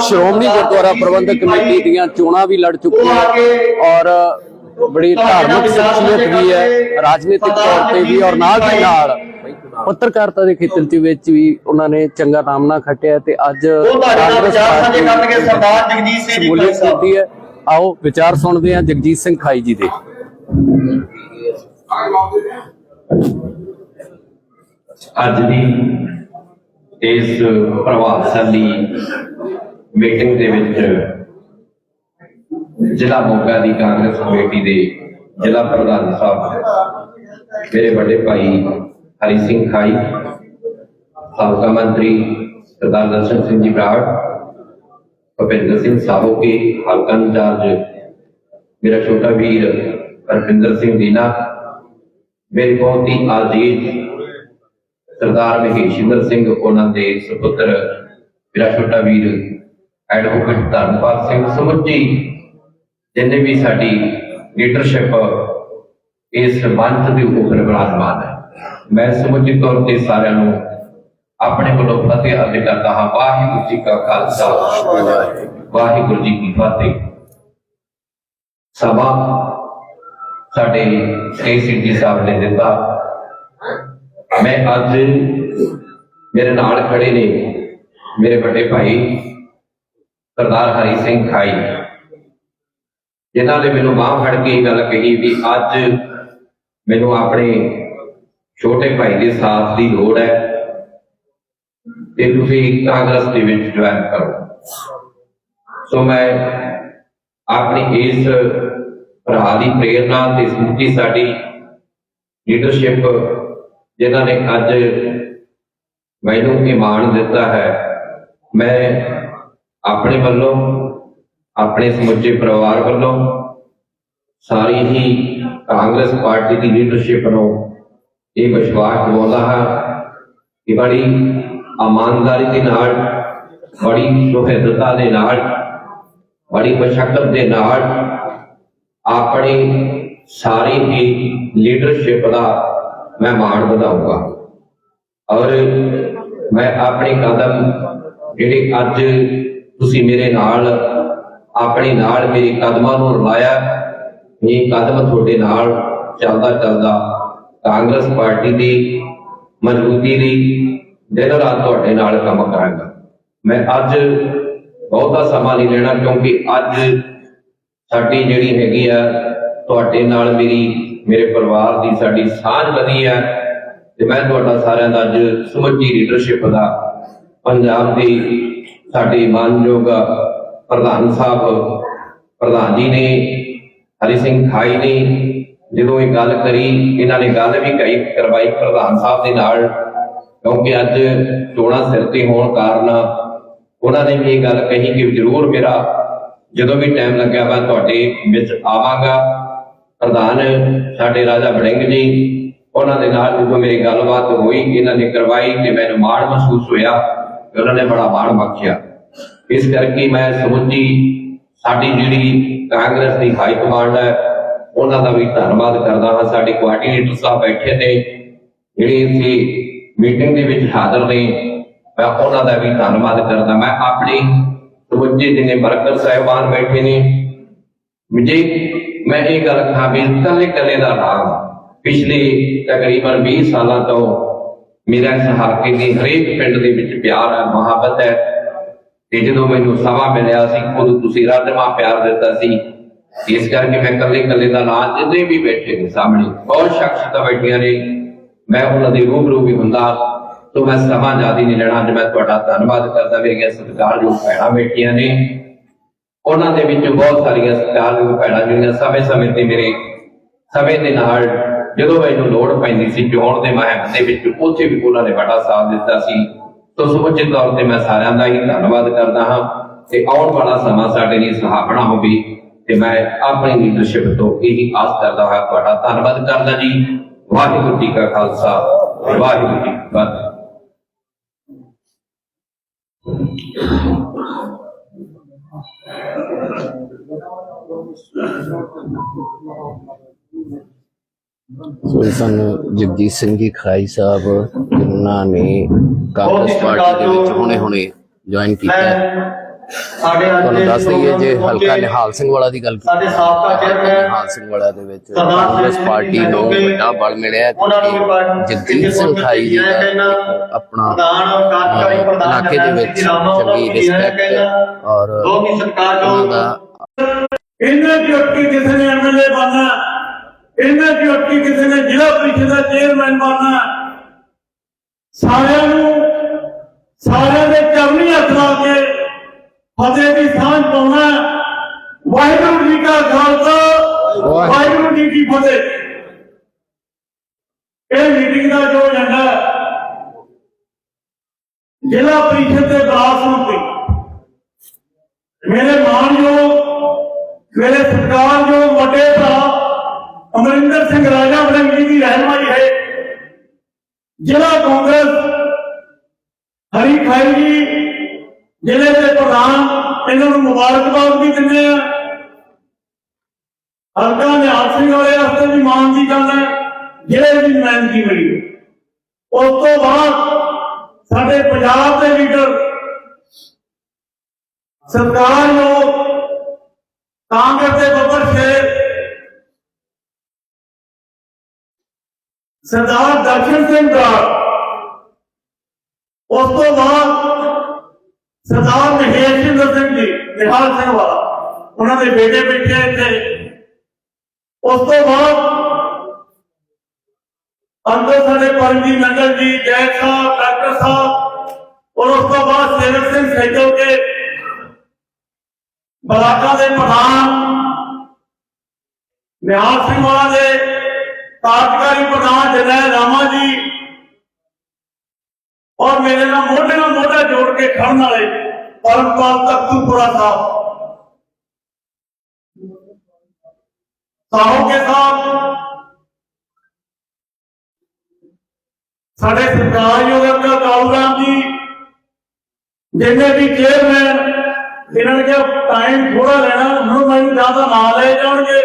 ਸ਼੍ਰੋਮਣੀ ਗੁਰਦੁਆਰਾ ਪ੍ਰਬੰਧਕ ਕਮੇਟੀ ਦੀਆਂ ਚੋਣਾਂ ਵੀ ਲੜ ਚੁੱਕੇ ਔਰ ਬੜੀ ਧਾਰਮਿਕ ਸ਼ਖਸੀਅਤ ਵੀ ਹੈ ਰਾਜਨੀਤਿਕ ਤੌਰ ਤੇ ਵੀ ਔਰ ਨਾਲ ਦੀ ਨਾਲ ਪੱਤਰਕਾਰਤਾ ਦੇ ਖੇਤਰ ਚ ਵਿੱਚ ਵੀ ਉਹਨਾਂ ਨੇ ਚੰਗਾ ਨਾਮਣਾ ਖੱਟਿਆ ਤੇ ਅੱਜ ਕਾਂਗਰਸ ਪਾਰਟੀ ਸਰਦਾਰ ਜਗਜੀਤ ਸਿੰਘ ਜੀ। ਕੀਤੀ ਹੈ। ਆਓ ਵਿਚਾਰ ਸੁਣਦੇ ਹਾਂ ਜਗਜੀਤ ਸਿੰਘ ਖਾਈ ਜੀ ਦੇ। ਅੱਜ ਦੀ ਇਸ ਪ੍ਰਭਾਵਸ਼ਾਲੀ ਮੀਟਿੰਗ ਦੇ ਵਿੱਚ ਜ਼ਿਲ੍ਹਾ ਮੋਗਾ ਦੀ ਕਾਂਗਰਸ ਕਮੇਟੀ ਦੇ ਜ਼ਿਲ੍ਹਾ ਪ੍ਰਧਾਨ ਸਾਹਿਬ, ਮੇਰੇ ਵੱਡੇ ਭਾਈ ਹਰੀ ਸਿੰਘ ਖਾਈ, ਸਾਬਕਾ ਮੰਤਰੀ ਸਰਦਾਰ ਦਰਸ਼ਨ ਸਿੰਘ ਜੀ ਬਰਾੜ, ਭੁਪਿੰਦਰ ਸਿੰਘ ਸਾਹੋ ਕੇ ਹਲਕਾ ਇੰਚਾਰਜ ਮੇਰਾ ਛੋਟਾ ਵੀਰ ਰਵਿੰਦਰ ਸਿੰਘ ਦੀਨਾ ਮੇਰੇ ਬਹੁਤ ਹੀ ਆਜ਼ੀਜ਼ ਸਰਦਾਰ ਮਹੇਸ਼ਿੰਦਰ ਸਿੰਘ, ਉਹਨਾਂ ਦੇ ਸੁਪੁੱਤਰ ਮੇਰਾ ਛੋਟਾ ਵੀਰ ਐਡਵੋਕੇਟ ਧਰਮਪਾਲ ਸਿੰਘ ਸਮੁੱਚੀ ਜਿੰਨੇ ਵੀ ਸਾਡੀ ਲੀਡਰਸ਼ਿਪ ਇਸ ਮੰਚ ਦੇ ਉੱਪਰ ਵਿਰਾਜਮਾਨ ਹੈ। ਮੈਂ ਸਮੁੱਚੇ ਤੌਰ ਤੇ ਸਾਰਿਆਂ ਨੂੰ ਆਪਣੇ ਵੱਲੋਂ ਫਤਿਹ ਅਰਜ਼ ਕਰਦਾ ਹਾਂ। ਵਾਹਿਗੁਰੂ ਜੀ ਕਾ ਖਾਲਸਾ। ਵਾਹਿਗੁਰੂ ਜੀ ਕੀ ਫਤਿਹ। ਸਭਾ ਸਾਡੇ ਸ੍ਰੀ ਸਿੰਘ ਸਾਹਿਬ ਨੇ ਦਿੱਤਾ। ਮੈਂ ਅੱਜ ਮੇਰੇ ਨਾਲ ਖੜੇ ਨੇ ਮੇਰੇ ਵੱਡੇ ਭਾਈ ਸਰਦਾਰ ਹਰੀ ਸਿੰਘ ਖਾਈ। ਜਿਨ੍ਹਾਂ ਨੇ ਮੈਨੂੰ ਬਾਹ ਫੜ ਕੇ ਇਹ ਗੱਲ ਕਹੀ ਵੀ ਅੱਜ ਮੈਨੂੰ ਆਪਣੇ ਛੋਟੇ ਭਾਈ ਦੇ ਸਾਥ ਦੀ ਲੋੜ ਹੈ ਤੇ ਤੁਸੀਂ ਕਾਂਗਰਸ ਦੇ ਵਿੱਚ ਜੁਆਇਨ ਕਰੋ। ਸੋ ਮੈਂ ਆਪਣੀ ਇਸ ਭਰਾ ਦੀ ਪ੍ਰੇਰਣਾ ਤੇ ਸਮੁੱਚੀ ਸਾਡੀ ਲੀਡਰਸ਼ਿਪ ਜਿਨ੍ਹਾਂ ਨੇ ਅੱਜ ਮੈਨੂੰ ਇਮਾਨ ਦਿੱਤਾ ਹੈ, ਮੈਂ ਆਪਣੇ ਵੱਲੋਂ ਆਪਣੇ ਸਮੁੱਚੇ ਪਰਿਵਾਰ ਵੱਲੋਂ ਸਾਰੀ ਹੀ ਕਾਂਗਰਸ ਪਾਰਟੀ ਦੀ ਲੀਡਰਸ਼ਿਪ ਨੂੰ ਇਹ ਵਿਸ਼ਵਾਸ ਦਿਵਾਉਂਦਾ ਹਾਂ ਕਿ ਬੜੀ ਇਮਾਨਦਾਰੀ ਦੇ ਨਾਲ, ਬੜੀ ਸੁਹਿਰਦਤਾ ਦੇ ਨਾਲ, ਬੜੀ ਮਸ਼ੱਕਤ ਦੇ ਨਾਲ ਆਪਣੀ ਸਾਰੀ ਹੀ ਲੀਡਰਸ਼ਿਪ ਦਾ ਮੈਂ ਮਾਣ ਵਧਾਊਗਾ ਔਰ ਮੈਂ ਆਪਣੇ ਕਦਮ ਜਿਹੜੇ ਅੱਜ ਤੁਸੀਂ ਮੇਰੇ ਨਾਲ ਆਪਣੇ ਨਾਲ ਮੇਰੇ ਕਦਮਾਂ ਨੂੰ ਰਲਾਇਆ। ਇਹ ਕਦਮ ਤੁਹਾਡੇ ਨਾਲ ਚੱਲਦਾ ਚੱਲਦਾ ਕਾਂਗਰਸ ਪਾਰਟੀ ਦੀ ਮਜ਼ਬੂਤੀ ਲਈ ਦਿਨ ਰਾਤ ਤੁਹਾਡੇ ਨਾਲ ਕੰਮ ਕਰਾਂਗਾ। ਮੈਂ ਅੱਜ ਬਹੁਤਾ ਸਮਾਂ ਨਹੀਂ ਲੈਣਾ ਕਿਉਂਕਿ ਅੱਜ ਸਾਡੀ ਜਿਹੜੀ ਹੈਗੀ ਆ, ਤੁਹਾਡੇ ਨਾਲ ਮੇਰੀ, ਮੇਰੇ ਪਰਿਵਾਰ ਦੀ ਸਾਡੀ ਸਾਂਝ ਵਧੀ ਹੈ ਤੇ ਮੈਂ ਤੁਹਾਡਾ ਸਾਰਿਆਂ ਦਾ ਅੱਜ ਸਮੁੱਚੀ ਲੀਡਰਸ਼ਿਪ ਦਾ ਪੰਜਾਬ ਦੀ ਸਾਡੇ ਮਾਨਯੋਗ ਪ੍ਰਧਾਨ ਸਾਹਿਬ, ਪ੍ਰਧਾਨ ਜੀ ਨੇ, ਹਰੀ ਸਿੰਘ ਖਾਈ ਨੇ ਜਦੋਂ ਇਹ ਗੱਲ ਕਰੀ, ਇਹਨਾਂ ਨੇ ਗੱਲ ਵੀ ਕਹੀ, ਕਰਵਾਈ ਪ੍ਰਧਾਨ ਸਾਹਿਬ ਦੇ ਨਾਲ, ਕਿਉਂਕਿ ਅੱਜ ਚੋਣਾਂ ਸਿਰ ਤੇ ਹੋਣ ਕਾਰਨ ਉਹਨਾਂ ਨੇ ਵੀ ਇਹ ਗੱਲ ਕਹੀ ਕਿ ਜ਼ਰੂਰ ਮੇਰਾ ਜਦੋਂ ਵੀ ਟਾਈਮ ਲੱਗਿਆ ਮੈਂ ਤੁਹਾਡੇ ਵਿੱਚ ਆਵਾਂਗਾ। ਪ੍ਰਧਾਨ, ਸਾਡੇ ਰਾਜਾ ਬੜਿੰਗ ਜੀ, ਉਹਨਾਂ ਦੇ ਨਾਲ ਜਦੋਂ ਮੇਰੀ ਗੱਲਬਾਤ ਹੋਈ, ਇਹਨਾਂ ਨੇ ਕਰਵਾਈ ਤੇ ਮੈਨੂੰ ਮਾਣ ਮਹਿਸੂਸ ਹੋਇਆ ਉਹਨਾਂ ਨੇ ਬੜਾ ਮਾਣ ਬਖਸ਼ਿਆ। ਇਸ ਕਰਕੇ ਮੈਂ ਸਮੁੱਚੀ ਸਾਡੀ ਜਿਹੜੀ ਕਾਂਗਰਸ ਦੀ ਹਾਈ ਕਮਾਂਡ ਹੈ, ਉਹਨਾਂ ਦਾ ਵੀ ਧੰਨਵਾਦ ਕਰਦਾ ਹਾਂ। ਸਾਡੇ ਕੋਆਰਡੀਨੇਟਰ ਸਾਹਿਬ ਬੈਠੇ ਨੇ, ਜਿਹੜੇ ਇੱਥੇ ਮੀਟਿੰਗ ਦੇ ਵਿੱਚ ਹਾਜ਼ਰ ਨੇ, ਮੈਂ ਉਹਨਾਂ ਦਾ ਵੀ ਧੰਨਵਾਦ ਕਰਦਾ। ਮੈਂ ਆਪਣੇ ਸਮੁੱਚੇ ਜਿੰਨੇ ਵਰਕਰ ਸਾਹਿਬਾਨ ਬੈਠੇ ਨੇ, ਵਿਜੇ, ਮੈਂ ਇਹ ਗੱਲ ਕਹਾਂ ਵੀ ਕੱਲੇ ਕੱਲੇ ਦਾ ਨਾਮ ਪਿਛਲੇ ਤਕਰੀਬਨ 20 ਸਾਲਾਂ ਤੋਂ ਮੇਰਾ ਇਸ ਹਲਕੇ ਦੇ ਹਰੇਕ ਪਿੰਡ ਦੇ ਵਿੱਚ ਪਿਆਰ ਹੈ, ਮੁਹੱਬਤ ਹੈ। ਤੇ ਜਦੋਂ ਮੈਨੂੰ ਸਮਾਂ ਮਿਲਿਆ ਸੀ, ਉਦੋਂ ਤੁਸੀਂ ਰਾਜਮਾ ਪਿਆਰ ਦਿੱਤਾ ਸੀ। ਇਸ ਕਰਕੇ ਮੈਂ ਇਕੱਲੇ ਇਕੱਲੇ ਦਾ ਨਾਂ ਜਿੰਨੇ ਵੀ ਬੈਠੇ ਨੇ ਸਾਹਮਣੇ, ਬਹੁਤ ਸ਼ਖਸੀਅਤਾਂ ਬੈਠੀਆਂ ਨੇ। ਮੈਂ ਉਹਨਾਂ ਦੇ ਰੂਬਰੂ ਵੀ ਹੁੰਦਾ ਸੋ ਮੈਂ ਸਮਾਂ ਜ਼ਿਆਦਾ ਨਹੀਂ ਲੈਣਾ। ਅੱਜ ਮੈਂ ਤੁਹਾਡਾ ਧੰਨਵਾਦ ਕਰਦਾ ਮੇਰੀਆਂ ਸਤਿਕਾਰਯੋਗ ਭੈਣਾਂ ਬੈਠੀਆਂ ਨੇ। ਉਹਨਾਂ ਦੇ ਵਿੱਚ ਬਹੁਤ ਸਾਰੀਆਂ ਸਤਿਕਾਰਯੋਗ ਭੈਣਾਂ ਜਿਹੜੀਆਂ ਸਮੇਂ-ਸਮੇਂ ਤੇ ਮੇਰੇ ਸਮੇਂ ਦੇ ਨਾਲ ਜਦੋਂ ਮੈਨੂੰ ਲੋੜ ਪੈਂਦੀ ਸੀ, ਚੋਣ ਦੇ ਮਹਿਮ ਦੇ ਵਿੱਚ ਉੱਥੇ ਵੀ ਉਹਨਾਂ ਨੇ ਬੜਾ ਸਾਥ ਦਿੱਤਾ ਸੀ। ਸੋ ਸਮੁੱਚੇ ਤੌਰ ਤੇ ਮੈਂ ਸਾਰਿਆਂ ਦਾ ਹੀ ਧੰਨਵਾਦ ਕਰਦਾ ਹਾਂ ਤੇ ਆਉਣ ਵਾਲਾ ਸਮਾਂ ਸਾਡੇ ਲਈ ਸਹਾਪਣਾ ਹੋਵੇ ਤੇ ਮੈਂ ਆਪਣੀ ਲੀਡਰਸ਼ਿਪ ਤੋਂ ਇਹੀ ਆਸ ਕਰਦਾ ਹਾਂ, ਤੁਹਾਡਾ ਧੰਨਵਾਦ ਕਰਦਾ ਜੀ। ਵਾਹਿਗੁਰੂ ਜੀ ਕਾ ਖਾਲਸਾ, ਵਾਹਿਗੁਰੂ ਜੀ ਕੀ ਫਤਿਹ। ਸੋ ਇਹ ਸਨ ਜਗਜੀਤ ਸਿੰਘ ਜੀ ਖਾਈ ਸਾਹਿਬ ਜਿਨ੍ਹਾਂ ਨੇ ਕਾਂਗਰਸ ਪਾਰਟੀ ਦੇ ਵਿੱਚ ਹੁਣੇ-ਹੁਣੇ ਜੁਆਇਨ ਕੀਤਾ ਹੈ। ਸਾਡੇ ਅੱਜ ਤੁਹਾਨੂੰ ਦੇ ਦੱਸ ਦਈਏ ਜੇ ਹਲਕਾ ਨਿਹਾਲ ਸਿੰਘ ਵਾਲਾ ਦੀ ਗੱਲ ਕੀਤੀ ਸਾਡੇ ਸਾਬਕਾ ਚੇਅਰਮੈਨ ਨਿਹਾਲ ਸਿੰਘ ਵਾਲਾ ਦੇ ਵਿੱਚ ਕਾਂਗਰਸ ਪਾਰਟੀ ਨੂੰ ਨੇ ਵੱਡਾ ਬਲ ਮਿਲਿਆ ਹੈ ਉਹਨਾਂ ਨੂੰ ਵੀ ਪਾਰਟੀ ਜਗਜੀਤ ਸਿੰਘ ਖਾਈ ਜੀ ਦਾ ਆਪਣਾ ਪ੍ਰਧਾਨ ਕਾਰਜਕਾਰੀ ਪ੍ਰਧਾਨ ਇਲਾਕੇ ਦੇ ਵਿੱਚ ਚੰਗੀ ਰਿਸਪੈਕਟ ਔਰ ਦੋਨੀ ਸਰਕਾਰ ਦਾ ਇਹਨਾਂ ਦੀ ਉੱਠ ਕਿਸੇ ਨੇ ਐਮਐਲਏ ਬਣਨਾ ਇਹਨਾਂ ਦੀ ਉੱਠ ਕਿਸੇ ਨੇ ਜ਼ਿਲ੍ਹਾ ਪ੍ਰੀਸ਼ਦ ਦਾ ਚੇਅਰਮੈਨ ਬਣਨਾ ਸਾਰਿਆਂ ਨੂੰ, ਸਾਰਿਆਂ ਦੇ ਚਰਨੀ ਹੱਥ ਲਾ ਕੇ ਫਤਿਹ ਦੀ ਸਾਂਝ ਪਾਉਣਾ ਵਾਹਿਗੁਰੂ ਜੀ ਕਾ ਖਾਲਸਾ, ਵਾਹਿਗੁਰੂ ਜੀ ਕੀ ਫਤਿਹ। ਇਹ ਮੀਟਿੰਗ ਦਾ ਜੋ ਏਜੰਡਾ ਜ਼ਿਲ੍ਹਾ ਪ੍ਰੀਸ਼ਦ ਦੇ ਬਲਾਕ ਮੰਤਰੀ ਮੇਰੇ ਮਾਨਯੋਗ ਮੇਰੇ ਸਤਿਕਾਰਯੋਗ ਜੋ ਅਮਰਿੰਦਰ ਸਿੰਘ ਰਾਜਾ ਵੜਿੰਗ ਦੀ ਰਹਿਨਮਾਈ ਹੈ। ਜ਼ਿਲ੍ਹਾ ਕਾਂਗਰਸ ਹਰੀ ਖਾਈ ਜੀ, ਜ਼ਿਲ੍ਹੇ ਦੇ ਪ੍ਰਧਾਨ, ਇਹਨਾਂ ਨੂੰ ਮੁਬਾਰਕਬਾਦ ਵੀ ਦਿੰਦੇ ਆ। ਹਲਕਾ ਨਿਹਾਲ ਸਿੰਘ ਵਾਲੇ ਵਾਸਤੇ ਵੀ ਮਾਣ ਦੀ ਗੱਲ ਹੈ ਜਿਹੜੇ ਵੀ ਨੁਮਾਇੰਦਗੀ ਮਿਲੀ। ਉਸ ਤੋਂ ਬਾਅਦ ਸਾਡੇ ਪੰਜਾਬ ਦੇ ਲੀਡਰ ਸਰਕਾਰਯੋਗ ਕਾਂਗਰਸ ਦੇ ਬੱਬਰ ਸ਼ੇਰ ਸਰਦਾਰ ਦਰਸ਼ਨ ਸਿੰਘ ਬਰਾੜ ਉਸ ਤੋਂ ਬਾਅਦ ਸਰਦਾਰ ਮਹੇਸ਼ਿੰਦਰ ਸਿੰਘ ਜੀ, ਨਿਹਾਲ ਸਿੰਘ ਵਾਲਾ, ਉਹਨਾਂ ਦੇ ਬੇਟੇ ਬੈਠੇ ਇੱਥੇ। ਉਸ ਤੋਂ ਬਾਅਦ ਅੰਦਰ ਸਾਡੇ ਪਰਮਜੀਤ ਮੰਡਲ ਜੀ, ਜੈ ਸਾਹਿਬ ਡਾਕਟਰ ਸਾਹਿਬ, ਔਰ ਉਸ ਤੋਂ ਬਾਅਦ ਸੇਵਕ ਸਿੰਘ ਸੈਕਲ ਕੇ ਬਲਾਕਾਂ ਦੇ ਪ੍ਰਧਾਨ ਨਿਹਾਲ ਸਿੰਘ ਵਾਲਾ ਦੇ ਕਾਰਜਕਾਰੀ ਪ੍ਰਧਾਨ ਜਨੈ ਰਾਮਾ ਜੀ, ਔਰ ਮੇਰੇ ਨਾਲ ਮੋਢੇ ਨਾਲ ਮੋਢਾ ਜੋੜ ਕੇ ਖੜਨ ਵਾਲੇ ਪਰਮਪਾਲ ਤਖਤੂਪੁਰਾ ਸਾਹਿਬ। ਸਾਹੋ ਕੇ ਸਾਹਿਬ, ਸਾਡੇ ਸਰਕਾਰਯੋਗ ਅੰਕਲ ਕਾਲੂ ਰਾਮ ਜੀ, ਜਿੰਨੇ ਵੀ ਚੇਅਰਮੈਨ ਇਹਨਾਂ ਨੇ ਕਿਹਾ ਟਾਈਮ ਥੋੜਾ ਲੈਣਾ ਹੁਣ ਮੈਨੂੰ ਜਾਂ ਤਾਂ ਨਾਂ ਲੈ ਜਾਣਗੇ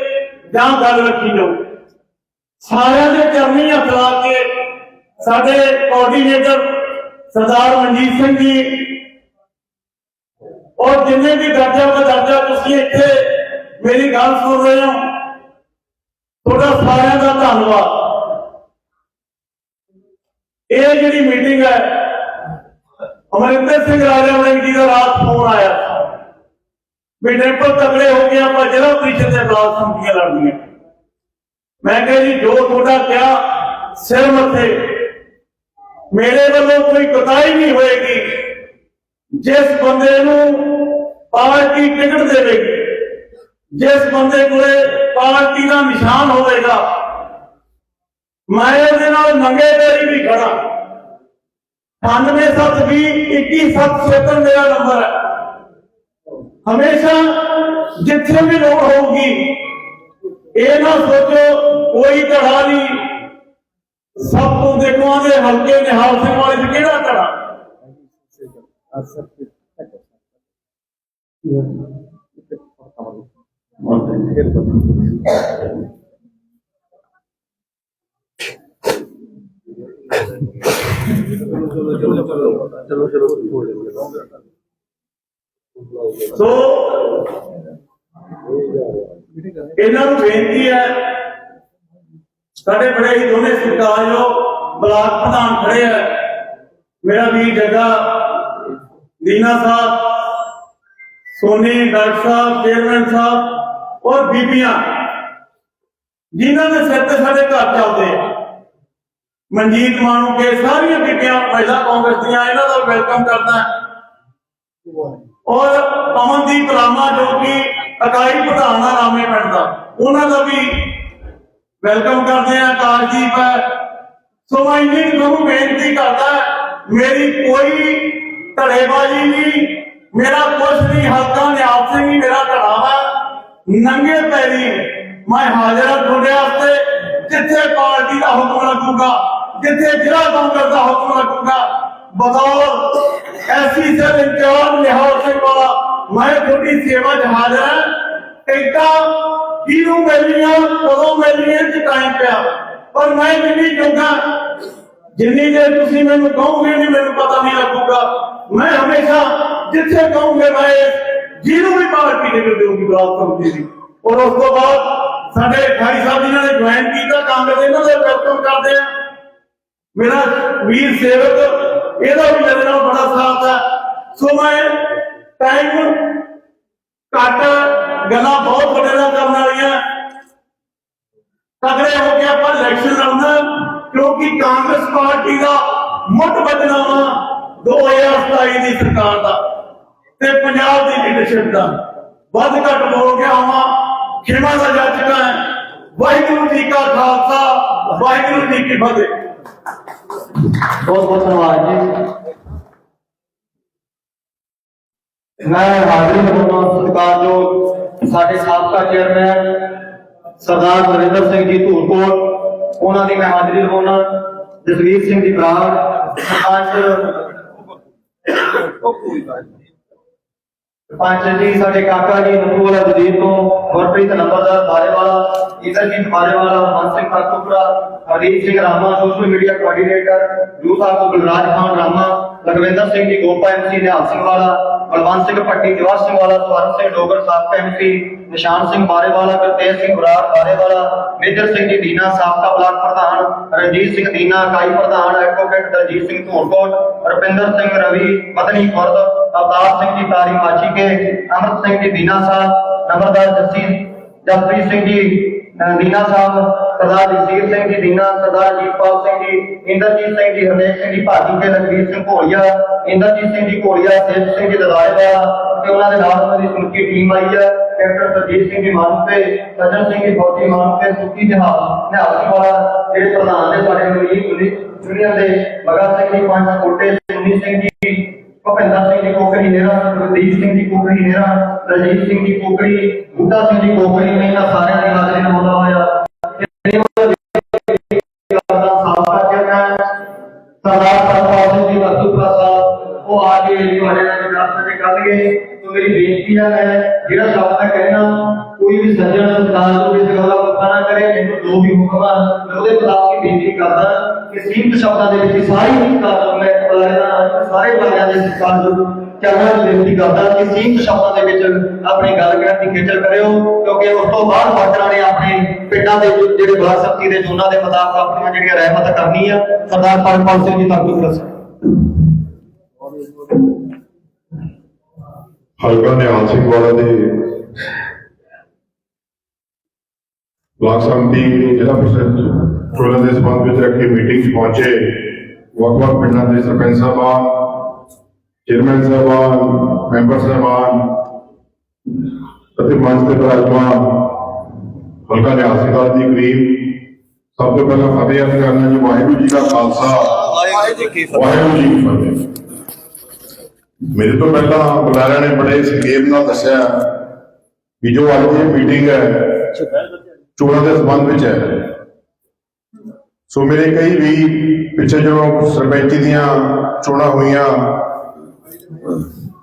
ਜਾਂ ਗੱਲ ਰੱਖੀ ਜਾਓ ਸਾਰਿਆਂ ਦੇ ਚਰਨੀ ਹੱਥ ਲਾ ਕੇ ਸਾਡੇ ਕੋਆਰਡੀਨੇਟਰ ਸਰਦਾਰ ਮਨਜੀਤ ਸਿੰਘ ਜੀ, ਔਰ ਜਿੰਨੇ ਵੀ ਦਰਜਾ ਬਦਰਜਾ ਤੁਸੀਂ ਇੱਥੇ ਮੇਰੀ ਗੱਲ ਸੁਣ ਰਹੇ ਹੋ। ਤੁਹਾਡਾ ਸਾਰਿਆਂ ਦਾ ਧੰਨਵਾਦ। ਇਹ ਜਿਹੜੀ ਮੀਟਿੰਗ ਹੈ, ਅਮਰਿੰਦਰ ਸਿੰਘ ਰਾਜਾ ਵੜਿੰਗ ਜੀ ਦਾ ਰਾਤ ਫੋਨ ਆਇਆ। ਵੀ ਡਿੰਪਲ ਤਕੜੇ ਹੋ ਕੇ ਆਪਾਂ ਜ਼ਿਲ੍ਹਾ ਪ੍ਰੀਸ਼ਦ ਦੇ ਬਲਾਕ ਸੰਮਤੀਆਂ ਲੜਨੀਆਂ। ਮੈਂ ਕਿਹਾ ਜੀ, ਜੋ ਤੁਹਾਡਾ ਕਿਹਾ, ਸਿਰ ਮੱਥੇ। ਮੇਰੇ ਵੱਲੋਂ ਕੋਈ ਕੁਤਾਹੀ ਨਹੀਂ ਹੋਏਗੀ। ਜਿਸ ਬੰਦੇ ਨੂੰ ਪਾਰਟੀ ਟਿਕਟ ਦੇਵੇਗੀ, ਜਿਸ ਬੰਦੇ ਕੋਲੇ ਪਾਰਟੀ ਦਾ ਨਿਸ਼ਾਨ ਹੋਵੇਗਾ, ਮੈਂ ਉਹਦੇ ਨਾਲ ਨੰਗੇ ਪੈਰੀ ਵੀ ਖੜਾ 9720 21776 ਮੇਰਾ ਨੰਬਰ ਹੈ। ਹਮੇਸ਼ਾ ਜਿੱਥੇ ਵੀ ਲੋੜ ਹੋਊਗੀ ਇਹ ਨਾ ਸੋਚੋ, ਕੋਈ ਧੜਾ ਨਹੀਂ। ਸਭ ਤੋਂ ਦੇਖੋ ਆਂਦੇ ਹਲਕੇ ਨਿਹਾਲ ਸਿੰਘ ਵਾਲੇ ਚ ਕਿਹੜਾ ਧੜਾ? ਸੋ ਇਹਨਾਂ ਨੂੰ ਬੇਨਤੀ ਹੈ, ਸਾਡੇ ਬੜੇ ਹੀ ਦੋਨੇ ਸਤਿਕਾਰਯੋਗ ਬਲਾਕ ਪ੍ਰਧਾਨ ਖੜੇ ਹੈ। ਮੇਰਾ ਵੀ ਜੱਗਾ ਦੀਨਾ ਸਾਹਿਬ, ਸੋਨੀ, ਡਾਕਟਰ ਸਾਹਿਬ, ਚੇਅਰਮੈਨ ਸਾਹਿਬ, ਔਰ ਬੀਬੀਆਂ, ਜਿਨ੍ਹਾਂ ਦੇ ਸਿਰ ਤੇ ਸਾਡੇ ਘਰ ਚੱਲਦੇ ਆ। ਮਨਜੀਤ ਮਾਨੂ ਕੇ, ਸਾਰੀਆਂ ਬੀਬੀਆਂ, ਮਹਿਲਾ ਕਾਂਗਰਸ ਦੀਆਂ, ਇਹਨਾਂ ਦਾ ਵੈਲਕਮ ਕਰਦਾ। ਔਰ ਅਮਨਦੀਪ ਰਾਮਾ ਜੋ ਕਿ ਇਕਾਈ ਪ੍ਰਧਾਨ ਆ ਰਾਮੇ ਪਿੰਡ ਦਾ ਉਹਨਾਂ ਦਾ ਵੀ ਵੈਲਕਮ ਕਰਦੇ ਆ ਕਾਰਜੀਪ ਹੈ। ਸੋ ਮੈਂ ਇੰਨੀ ਤੁਹਾਨੂੰ ਬੇਨਤੀ ਕਰਦਾ ਮੇਰੀ ਕੋਈ ਧੜੇਬਾਜ਼ੀ ਨਹੀਂ, ਮੇਰਾ ਕੁਛ ਨਹੀਂ, ਹਲਕਾ ਨਿਆਲ ਸਿੰਘ ਹੀ ਮੇਰਾ ਧੜਾ ਨੰਗੇ ਪੈਰੀ ਮੈਂ ਹਾਜ਼ਰ ਹਾਂ ਤੁਹਾਡੇ ਵਾਸਤੇ, ਜਿੱਥੇ ਪਾਰਟੀ ਦਾ ਹੁਕਮ ਲੱਗੂਗਾ, ਜਿੱਥੇ ਜ਼ਿਲ੍ਹਾ ਕਾਂਗਰਸ ਦਾ ਹੁਕਮ ਲੱਗੂਗਾ। ਬਤੌਰ ਐਸੀ ਸਰ ਇੰਚਾਰਜ ਨਿਹਾਲ ਸਿੰਘ ਵਾਲਾ ਮੈਂ ਤੁਹਾਡੀ ਸੇਵਾ 'ਚ ਹਾਜ਼ਰ ਹਾਂ ਟਿਕਟਾਂ ਕਿਹਨੂੰ ਮਿਲਣੀਆਂ ਕਦੋਂ ਮਿਲਣੀਆਂ ਚ ਟਾਈਮ ਪਿਆ ਪਰ ਮੈਂ ਜਿੰਨੀ ਚੰਗਾ ਜਿੰਨੀ ਦੇਰ ਤੁਸੀਂ ਮੈਨੂੰ ਕਹੋਗੇ ਨਹੀਂ ਮੈਨੂੰ ਪਤਾ ਨਹੀਂ ਲੱਗੂਗਾ ਮੈਂ ਹਮੇਸ਼ਾ ਜਿੱਥੇ ਕਹੋਗੇ ਮੈਂ ਜਿਹਨੂੰ ਵੀ ਪਾਰਟੀ ਨਿਕਲ ਦੇਊਗੀ ਬਲਾਕ ਕਮੇਟੀ ਦੀ ਔਰ ਉਸ ਤੋਂ ਬਾਅਦ ਸਾਡੇ ਭਾਈ ਸਾਹਿਬ ਜਿਨ੍ਹਾਂ ਨੇ ਜੁਆਇਨ ਕੀਤਾ ਕਾਂਗਰਸ ਇਹਨਾਂ ਦਾ ਵੈਲਕਮ ਕਰਦੇ ਆ ਮੇਰਾ ਵੀਰ ਸੇਵਕ ਇਹਦਾ ਵੀ ਮੇਰੇ ਨਾਲ ਬੜਾ ਸਾਥ ਹੈ ਸੋ ਮੈਂ ਟਾਈਮ ਘੱਟ ਗੱਲਾਂ ਬਹੁਤ ਵੱਡੇ ਕਰਨ ਵਾਲੀਆਂ। ਤਗੜੇ ਹੋ ਕੇ ਆਪਾਂ ਇਲੈਕਸ਼ਨ ਲੜਨਾ, ਕਿਉਂਕਿ ਕਾਂਗਰਸ ਪਾਰਟੀ ਦਾ ਮੁੱਢ ਵੱਜਣਾ ਵਾ 2027 ਦੀ ਸਰਕਾਰ ਦਾ ਤੇ ਪੰਜਾਬ ਦੀ ਲੀਡਰਸ਼ਿਪ ਦਾ। ਵੱਧ ਘੱਟ ਬੋਲ ਗਿਆ ਹਾਂ ਖਿਮਾ ਦਾ ਜਾ ਚੁੱਕਾ ਹੈ। ਵਾਹਿਗੁਰੂ ਜੀ ਕਾ ਖਾਲਸਾ, ਵਾਹਿਗੁਰੂ ਜੀ ਕੀ ਫਤਿਹ। ਬਹੁਤ ਬਹੁਤ ਧੰਨਵਾਦ ਜੀ। ਮੈਂ ਹਾਜ਼ਰੀ ਲਗਾਉਣਾ ਸਤਿਕਾਰਯੋਗ ਸਾਡੇ ਸਾਬਕਾ ਚੇਅਰਮੈਨ ਸਰਦਾਰ ਨਰਿੰਦਰ ਸਿੰਘ ਜੀ ਧੂਰਕੋਟ ਉਹਨਾਂ ਦੀ ਮੈਂ ਹਾਜ਼ਰੀ ਲਗਾਉਣਾ ਜਸਵੀਰ ਸਿੰਘ ਜੀ ਬਰਾੜ, ਸਰਪੰਚ ਪੰਜ ਜੀ, ਸਾਡੇ ਕਾਕਾ ਜੀ ਨਪੂਲਾ ਜਦੀਦ ਤੋਂ, ਗੁਰਪ੍ਰੀਤ ਨੰਬਰਦਾਰ Barewala Inderjit Barewala Man Singh Kartupura Harit Singh Rama social media coordinator youth of Gulraj Khan Rama, Lakhwinder Singh ji Gopa MC ਨਿਹਾਲ ਸਿੰਘ ਵਾਲਾ ਬਲਵੰਤ ਸਿੰਘ ਪੱਟੀ ਜਵਾਹਰ ਸਿੰਘ ਵਾਲਾ, ਸਵਰਨ ਸਿੰਘ ਡੋਗਰ, ਸਾਬਕਾ ਐਮਸੀ ਨਿਸ਼ਾਨ ਸਿੰਘ ਬਾਰੇਵਾਲਾ, ਗੁਰਤੇਜ ਸਿੰਘ ਬਰਾੜ ਬਾਰੇਵਾਲਾ, ਮੇਜਰ ਸਿੰਘ ਜੀ ਦੀਨਾ, ਸਾਬਕਾ ਬਲਾਕ ਪ੍ਰਧਾਨ ਰਣਜੀਤ ਸਿੰਘ ਦੀਨਾ ਇਕਾਈ ਪ੍ਰਧਾਨ ਐਡਵੋਕੇਟ ਦਲਜੀਤ ਸਿੰਘ ਧੂਰਕੋਟ, ਰੁਪਿੰਦਰ ਸਿੰਘ ਰਵੀ, ਮਦਨੀ ਖੁਰਦ, ਅਵਤਾਰ ਸਿੰਘ ਜੀ ਤਾਰੀ ਮਾਚੀ ਕੇ, ਅਮਰਤ ਸਿੰਘ ਜੀ ਦੀਨਾ ਸਾਹਿਬ, ਨੰਬਰਦਾਰ ਜੱਸੀ ਜਸਪ੍ਰੀਤ ਸਿੰਘ ਜੀ ਦੀਨਾ ਸਾਹਿਬ ਸਰਦਾਰ ਜਗਸੀਰ ਸਿੰਘ ਜੀ ਦੀਨਾ ਸਰਦਾਰ ਜੀਤਪਾਲ ਸਿੰਘ ਜੀ ਇੰਦਰਜੀਤ ਸਿੰਘ ਜੀ ਹਰਨੇਕ ਸਿੰਘ ਜੀ ਭਾਜੀ ਕੇ ਲਖਵੀਰ ਸਿੰਘ ਘੋੜੀਆ ਇੰਦਰਜੀਤ ਸਿੰਘ ਜੀ ਘੋੜੀਆ ਸੇਵ ਸਿੰਘ ਜੀ ਲਦਾਇਵਾ ਤੇ ਉਹਨਾਂ ਦੇ ਨਾਲ ਉਹਨਾਂ ਦੀ ਸਮੁੱਚੀ ਟੀਮ ਆਈ ਹੈ ਕੈਪਟਨ ਸਰਜੀਤ ਸਿੰਘ ਜੀ ਮਾਨੂਪੇ ਸੱਜਣ ਸਿੰਘ ਜੀ ਫੌਜੀ ਮਾਨੂਪੇ ਸੁੱਕੀ ਜਹਾਜ਼ ਨਿਹਾਲ ਸਿੰਘ ਵਾਲਾ ਜਿਹੜੇ ਪ੍ਰਧਾਨ ਦੇ ਸਾਡੇ ਮਲੀਕ ਦੁਨੀਆ ਦੇ ਭਗਤ ਸਿੰਘ ਜੀ ਪੰਜ ਕੋਟੇ ਸੁਨੀ ਸਿੰਘ ਜੀ ਭੁਪਿੰਦਰ ਸਿੰਘ ਜੀ ਕੋਕਰੀ ਨੇਰਾ ਗੁਰਦੀਪ ਸਿੰਘ ਜੀ ਕੋਕਰੀ ਨੇਰਾ ਰਜੀਤ ਸਿੰਘ ਜੀ ਕੋਕਰੀ ਬੁੱਢਾ ਸਿੰਘ ਜੀ ਕੋਕਰੀ ਨੇ ਇਹਨਾਂ ਸਾਰਿਆਂ ਦੀ ਹਾਜ਼ਰੀ ਨਿਭਾਉਂਦਾ ਹੋਇਆ ਸ਼ਬਦ ਮੈਂ ਕਹਿਣਾ ਕੋਈ ਵੀ ਸੱਜਣ ਸੰਤਾਨ ਨੂੰ ਇਸ ਗੱਲ ਦਾ ਗੁੱਸਾ ਨਾ ਕਰੇ, ਮੈਨੂੰ ਜੋ ਵੀ ਹੁਕਮ ਆ। ਮੈਂ ਉਹਦੇ ਖਿਲਾਫ ਹੀ ਬੇਨਤੀ ਕਰਦਾ ਕਿ ਸੀਮਤ ਸ਼ਬਦਾਂ ਦੇ ਵਿੱਚ ਸਾਰੀ ਹੀ ਕਰ ਮੈਂ ਬੁਲਾਰੇ ਦਾ ਸਾਰੇ ਬੰਦਿਆਂ ਦੇ ਸਤਿਕਾਰ ਨੂੰ ਚਰਨਾਂ ਨੂੰ ਬੇਨਤੀ ਕਰਦਾ ਕਿ ਸੀਮਤ ਸ਼ਬਦਾਂ ਦੇ ਵਿੱਚ ਆਪਣੀ ਗੱਲ ਕਹਿਣ ਦੀ ਖੇਚਲ ਕਰਿਓ, ਕਿਉਂਕਿ ਉਸ ਤੋਂ ਬਾਅਦ ਵਰਕਰਾਂ ਨੇ ਆਪਣੇ ਪਿੰਡਾਂ ਦੇ ਜੋ- ਜਿਹੜੇ ਬਲਾਕ ਸ਼ਕਤੀ ਦੇ ਜੋਨਾਂ ਦੇ ਮੁਤਾਬਕ ਆਪਣੀਆਂ ਜਿਹੜੀਆਂ ਰਹਿਮਤ ਕਰਨੀ ਆ, ਸਰਦਾਰ ਪਰਮਪਾਲ ਸਿੰਘ ਹਲਕਾ ਨਿਹਾਲ ਸਿੰਘ ਵਾਲਾ ਦੇ ਬਲਾਕ ਸੰਮਤੀ ਜ਼ਿਲ੍ਹਾ ਪ੍ਰੀਸ਼ਦ ਚੋਣਾਂ ਦੇ ਸੰਬੰਧ ਵਿੱਚ ਰੱਖੀ ਮੀਟਿੰਗ 'ਚ ਪਹੁੰਚੇ ਵੱਖ-ਵੱਖ ਪਿੰਡਾਂ ਦੇ ਸਰਪੰਚ ਸਾਹਿਬਾਨ ਚੇਅਰਮੈਨ ਸਾਹਿਬਾਨ ਮੈਂਬਰ ਸਾਹਿਬਾਨ ਅਤੇ ਮੰਚ ਤੇ ਵਿਰਾਜਮਾਨ ਹਲਕਾ ਨਿਹਾਲ ਦੀ ਗਰੀਬ ਸਭ ਤੋਂ ਪਹਿਲਾਂ ਫਤਿਹ ਅਰਜ਼ ਕਰਨਾ ਜੀ ਵਾਹਿਗੁਰੂ ਜੀ ਦਾ ਖਾਲਸਾ ਵਾਹਿਗੁਰੂ ਜੀ ਕੀ ਫਤਿਹ ਮੇਰੇ ਤੋਂ ਪਹਿਲਾਂ ਬੁਲਾਰਿਆਂ ਨੇ ਬੜੇ ਸੰਖੇਪ ਨਾਲ ਦੱਸਿਆ ਕਿ ਜੋ ਅੱਜ ਦੀ ਮੀਟਿੰਗ ਹੈ, ਚੋਣਾਂ ਦੇ ਸੰਬੰਧ ਵਿੱਚ ਹੈ। ਸੋ ਮੇਰੇ ਕਈ ਵੀ ਪਿੱਛੇ ਜਦੋਂ ਸਰਪੰਚੀ ਦੀਆਂ ਚੋਣਾਂ ਹੋਈਆਂ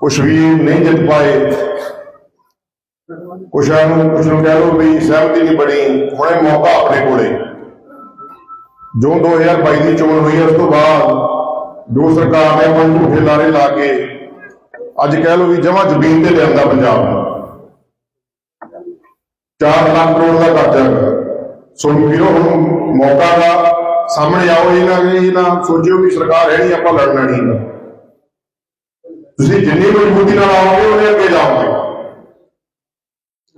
ਕੁਝ ਵੀ ਨਹੀਂ ਜਿੱਤ ਪਾਏ, ਕੁਛਾਂ ਨੂੰ, ਕੁਛ ਨੂੰ ਕਹਿ ਲੋ ਵੀ ਸਹਿਮਤੀ ਨਹੀਂ ਬਣੀ, ਹੁਣੇ ਮੌਕਾ ਆਪਣੇ ਕੋਲੇ। ਜੋ 2022 ਦੀ ਚੋਣ ਹੋਈ ਹੈ ਉਸ ਤੋਂ ਬਾਅਦ ਜੋ ਸਰਕਾਰ ਨੇ ਆਪਾਂ ਝੂਠੇ ਲਾਰੇ ਲਾ ਕੇ ਅੱਜ ਕਹਿ ਲੋ ਵੀ ਜਮਾ ਜ਼ਮੀਨ ਤੇ ਲਿਆਂਦਾ ਪੰਜਾਬ 4 ਲੱਖ ਕਰੋੜ ਦਾ ਕਰਜ਼ਾ ਹੈਗਾ। ਸੋ ਵੀਰੋ, ਹੁਣ ਮੌਕਾ ਦਾ ਸਾਹਮਣੇ ਆਓ, ਇਹ ਨਾ ਇਹ ਨਾ ਸੋਚਿਓ ਵੀ ਸਰਕਾਰ ਹੈ ਨਹੀਂ, ਆਪਾਂ ਲੜਨਾ ਨਹੀਂ ਤੁਸੀਂ ਜਿੰਨੀ ਮਜ਼ਬੂਤੀ ਨਾਲ ਆਓਗੇ ਉਹਨੇ ਅੱਗੇ ਜਾਓਗੇ।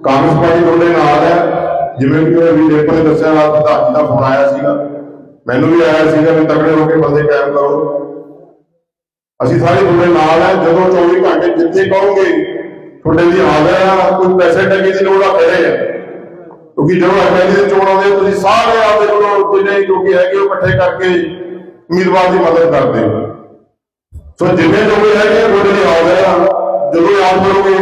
ਕਾਂਗਰਸ ਪਾਰਟੀ ਤੁਹਾਡੇ ਨਾਲ ਹੈ। ਜਿਵੇਂ ਕਿ ਵੀ ਡੇਪਰ ਨੇ ਦੱਸਿਆ ਪ੍ਰਧਾਨ ਜੀ ਦਾ ਫੋਨ ਆਇਆ ਸੀਗਾ। ਮੈਨੂੰ ਵੀ ਆਇਆ ਸੀਗਾ ਵੀ ਤਕੜੇ ਹੋ ਕੇ ਬੰਦੇ ਕਾਇਮ ਕਰੋ। ਅਸੀਂ ਸਾਰੇ ਤੁਹਾਡੇ ਨਾਲ ਹੈ। ਜਦੋਂ 24 ਘੰਟੇ ਜਿੱਥੇ ਕਹੋਗੇ, ਤੁਹਾਡੇ ਲਈ ਹਾਜ਼ਰ ਆ ਕੋਈ ਪੈਸੇ ਟਕੇ ਦੀ ਲੋੜ ਆ ਖੜੇ ਆ ਕਿਉਂਕਿ ਜਦੋਂ ਐਮਐਲਏ ਦੀ ਚੋਣ ਆਉਂਦੀ ਤੁਸੀਂ ਸਾਰੇ ਆਪਦੇ ਕੋਲੋਂ ਜਿੰਨੇ ਜੋ ਕਿ ਹੈਗੇ, ਉਹ ਇਕੱਠੇ ਕਰਕੇ ਉਮੀਦਵਾਰ ਦੀ ਮਦਦ ਕਰਦੇ ਹੋ। ਸੋ ਜਿੰਨੇ ਜੋ ਵੀ ਹੈਗੇ ਤੁਹਾਡੇ ਲਈ ਹਾਜ਼ਰ ਆ, ਜਦੋਂ ਯਾਦ ਕਰੋਗੇ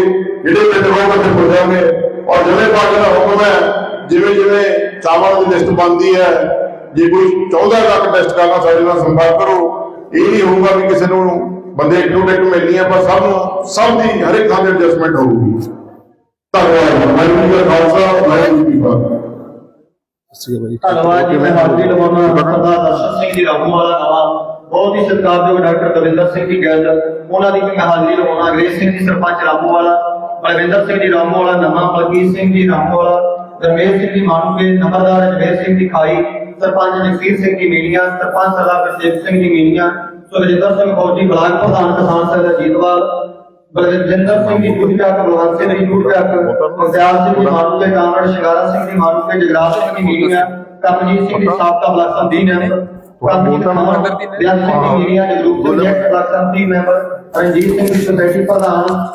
ਜਿਹੜੇ ਪਿੰਡ ਹੋਣਗੇ ਉੱਥੇ ਪੁੱਜ ਜਾਓਗੇ ਔਰ ਜਿਵੇਂ ਪਾਰਟੀ ਦਾ ਹੁਕਮ ਹੈ, ਜਿਵੇਂ ਜਿਵੇਂ ਚਾਵਲ ਦੀ ਲਿਸਟ ਬਣਦੀ ਹੈ, ਜੇ ਕੋਈ ਚਾਹੁੰਦਾ ਹੈ ਕਿ ਟੈਸਟ ਕਰਨਾ ਸਾਡੇ ਨਾਲ ਸੰਪਰਕ ਕਰੋ। ਇਹ ਨਹੀਂ ਹੋਊਗਾ ਵੀ ਕਿਸੇ ਨੂੰ ਬੰਦੇ ਇੱਕ ਦੋ ਟਿਕਟ ਮਿਲਣੀ ਹੈ, ਪਰ ਸਭ ਨੂੰ, ਸਭ ਦੀ ਹਰ ਇੱਕ ਥਾਂ ਤੇ ਐਡਜਸਟਮੈਂਟ ਹੋਊਗੀ। ਧੰਨਵਾਦ ਮੈਂ ਜੀ ਦਾ ਖਾਲਸਾ ਮੈਂ ਜੀ ਕੀ ਫਤਿਹ ਧੰਨਵਾਦ। ਜੀ ਮੈਂ ਹਾਜ਼ਰੀ ਲਵਾਉਣਾ ਸਰਦਾਰ ਦਰਸ਼ਨ ਸਿੰਘ ਜੀ ਰਾਮੂ ਵਾਲਾ ਨਵਾਂ ਬਹੁਤ ਹੀ ਸਤਿਕਾਰਯੋਗ ਡਾਕਟਰ ਦਵਿੰਦਰ ਸਿੰਘ ਜੀ ਗਿੱਲ ਉਹਨਾਂ ਦੀ ਵੀ ਹਾਜ਼ਰੀ ਲਵਾਉਣਾ ਅੰਗਰੇਜ਼ ਸਿੰਘ ਜੀ ਸਰਪੰਚ ਰਾਮੂ ਵਾਲਾ ਬਲਵਿੰਦਰ ਸਿੰਘ ਜੀ ਰਾਮੂ ਵਾਲਾ ਨਵਾਂ ਬਲਕੀਤ ਸਿੰਘ ਜੀ ਰਾਮੂ ਵਾਲਾ ਰਮੇਸ਼ ਸਿੰਘ ਜੀ ਮਾਨੂਕੇ ਨੰਬਰਦਾਰ ਜਵੇਰ ਸਿੰਘ ਜੀ ਖਾਈ ਸਰਪੰਚ ਜਗਸੀਰ ਸਿੰਘ ਜੀ ਮੀਨੀਆਂ ਸਰਪੰਚ ਸਰਦਾਰ ਗੁਰਸੇਵ ਸਿੰਘ ਜੀ ਮੀਨੀਆਂ ਸੁਖਜਿੰਦਰ ਸਿੰਘ ਫੌਜੀ ਬਲਾਕ ਪ੍ਰਧਾਨ ਕਿਸਾਨ ਸਭਾ ਅਜੀਤਵਾਲ ਬਲਵਿੰਦਰ ਸਿੰਘ ਜੀ ਜੂਟਿਆਕ ਬਲਵੰਤ ਸਿੰਘ ਜੀ ਜੂਟਿਆਕ ਗੁਰਦਿਆਲ ਸਿੰਘ ਜੀ ਮਾਨੂਕੇ ਕਾਮਰੜ ਸ਼ਿੰਗਾਰਾ ਸਿੰਘ ਜੀ ਮਾਨੂਕੇ ਜਗਰਾਜ ਸਿੰਘ ਜੀ ਮੀਨੀਆਂ ਕਰਮਜੀਤ ਸਿੰਘ ਜੀ ਸਾਬਕਾ ਬਲਾਕ ਸੰਧੀ ਨੇ। ਕਰਮਜੀਤ ਕਮਾਰ ਬਿਆਨ ਸਿੰਘ ਜੀ ਮੀਨੀਆਂ ਜਗਰੂਪ ਸਿੰਘ ਜੀ ਬਲਾਕ ਸੰਧੀ ਮੈਂਬਰ ਰਣਜੀਤ ਸਿੰਘ ਜੀ ਸੁਸਾਇਟੀ ਪ੍ਰਧਾਨ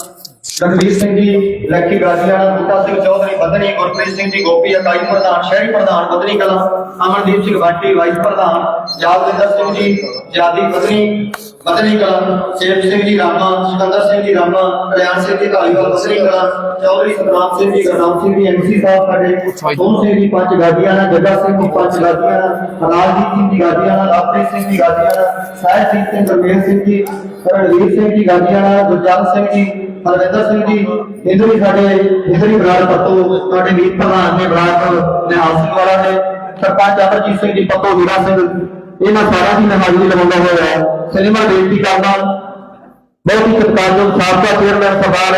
ਰਣਵੀਰ ਸਿੰਘ ਜੀ ਲੱਕੀ ਗਾਜੀਆਣਾ ਬੂਟਾ ਸਿੰਘ ਚੌਧਰੀ ਬਦਨੀ ਗੁਰਪ੍ਰੀਤ ਸਿੰਘ ਜੀ ਗੋਪੀ ਇਕਾਈ ਪ੍ਰਧਾਨ ਸ਼ਹਿਰੀ ਪ੍ਰਧਾਨ ਬਦਨੀ ਕਲਾਂ ਅਮਨਦੀਪ ਸਿੰਘ ਵਾਟੀ ਵਾਈਸ ਪ੍ਰਧਾਨ ਜਾਗਵਿੰਦਰ ਸਿੰਘ ਜੀ ਜਾਦੀ ਬਦਨੀ ਬਦਨੀ ਕਲਾਂ ਸੇਵ ਸਿੰਘ ਜੀ ਰਾਮਾ ਸਿਕੰਦਰ ਸਿੰਘ ਜੀ ਰਾਮਾ ਕਲਿਆਣ ਸਿੰਘ ਜੀ ਢਾਲੀਵਾਲ ਬਦਨੀ ਕਲਾਂ ਚੌਧਰੀ ਸਤਨਾਮ ਸਿੰਘ ਜੀ ਗਰਨਾਮ ਸਿੰਘ ਜੀ ਐਮਸੀ ਸਾਹਿਬ ਸਾਡੇ ਸੋਹਣ ਸਿੰਘ ਜੀ ਪੰਜ ਗਾਜੀਆਣਾ ਜੱਗਾ ਸਿੰਘ ਜੀ ਪੰਜ ਗਾਜੀਆਣਾ ਹਲਾਲਜੀਤ ਸਿੰਘ ਜੀ ਗਾਜੀਆਣਾ ਲਵਪ੍ਰੀਤ ਸਿੰਘ ਜੀ ਗਾਜੀਆਣਾ ਸਾਹਿਬਜੀਤ ਸਿੰਘ ਗੁਰਮੇਲ ਸਿੰਘ ਜੀ ਰਣਵੀਰ ਸਿੰਘ ਜੀ ਗਾਜੀਆਣਾ ਗੁਰਜੰਤ ਸਿੰਘ ਜੀ ਹਰਵਿੰਦਰ ਸਿੰਘ ਜੀ ਇਧਰ ਸਾਡੇ ਇਧਰ ਹੀ ਬਰਾੜ ਪੱਤੋ ਤੁਹਾਡੇ ਵੀਰ ਪ੍ਰਧਾਨ ਨੇ ਬਰਾੜ ਨਿਹਾਲ ਸਿੰਘ ਵਾਲਾ ਨੇ ਸਰਪੰਚ ਅਮਰਜੀਤ ਸਿੰਘ ਜੀ ਪੱਤੋ ਵੀਰਾ ਸਿੰਘ। ਇਹਨਾਂ ਸਾਰਾ ਦੀ ਹਾਜ਼ਰੀ ਲਵਾਉਂਦਾ ਹੋਇਆ ਸਿਨੇਮਾ ਬੇਨਤੀ ਕਰਦਾ ਬਹੁਤ ਹੀ ਸਤਿਕਾਰਯੋਗ ਸਾਬਕਾ ਚੇਅਰਮੈਨ ਸਰਦਾਰ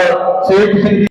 ਸੇਖ ਸਿੰਘ ਜੀ।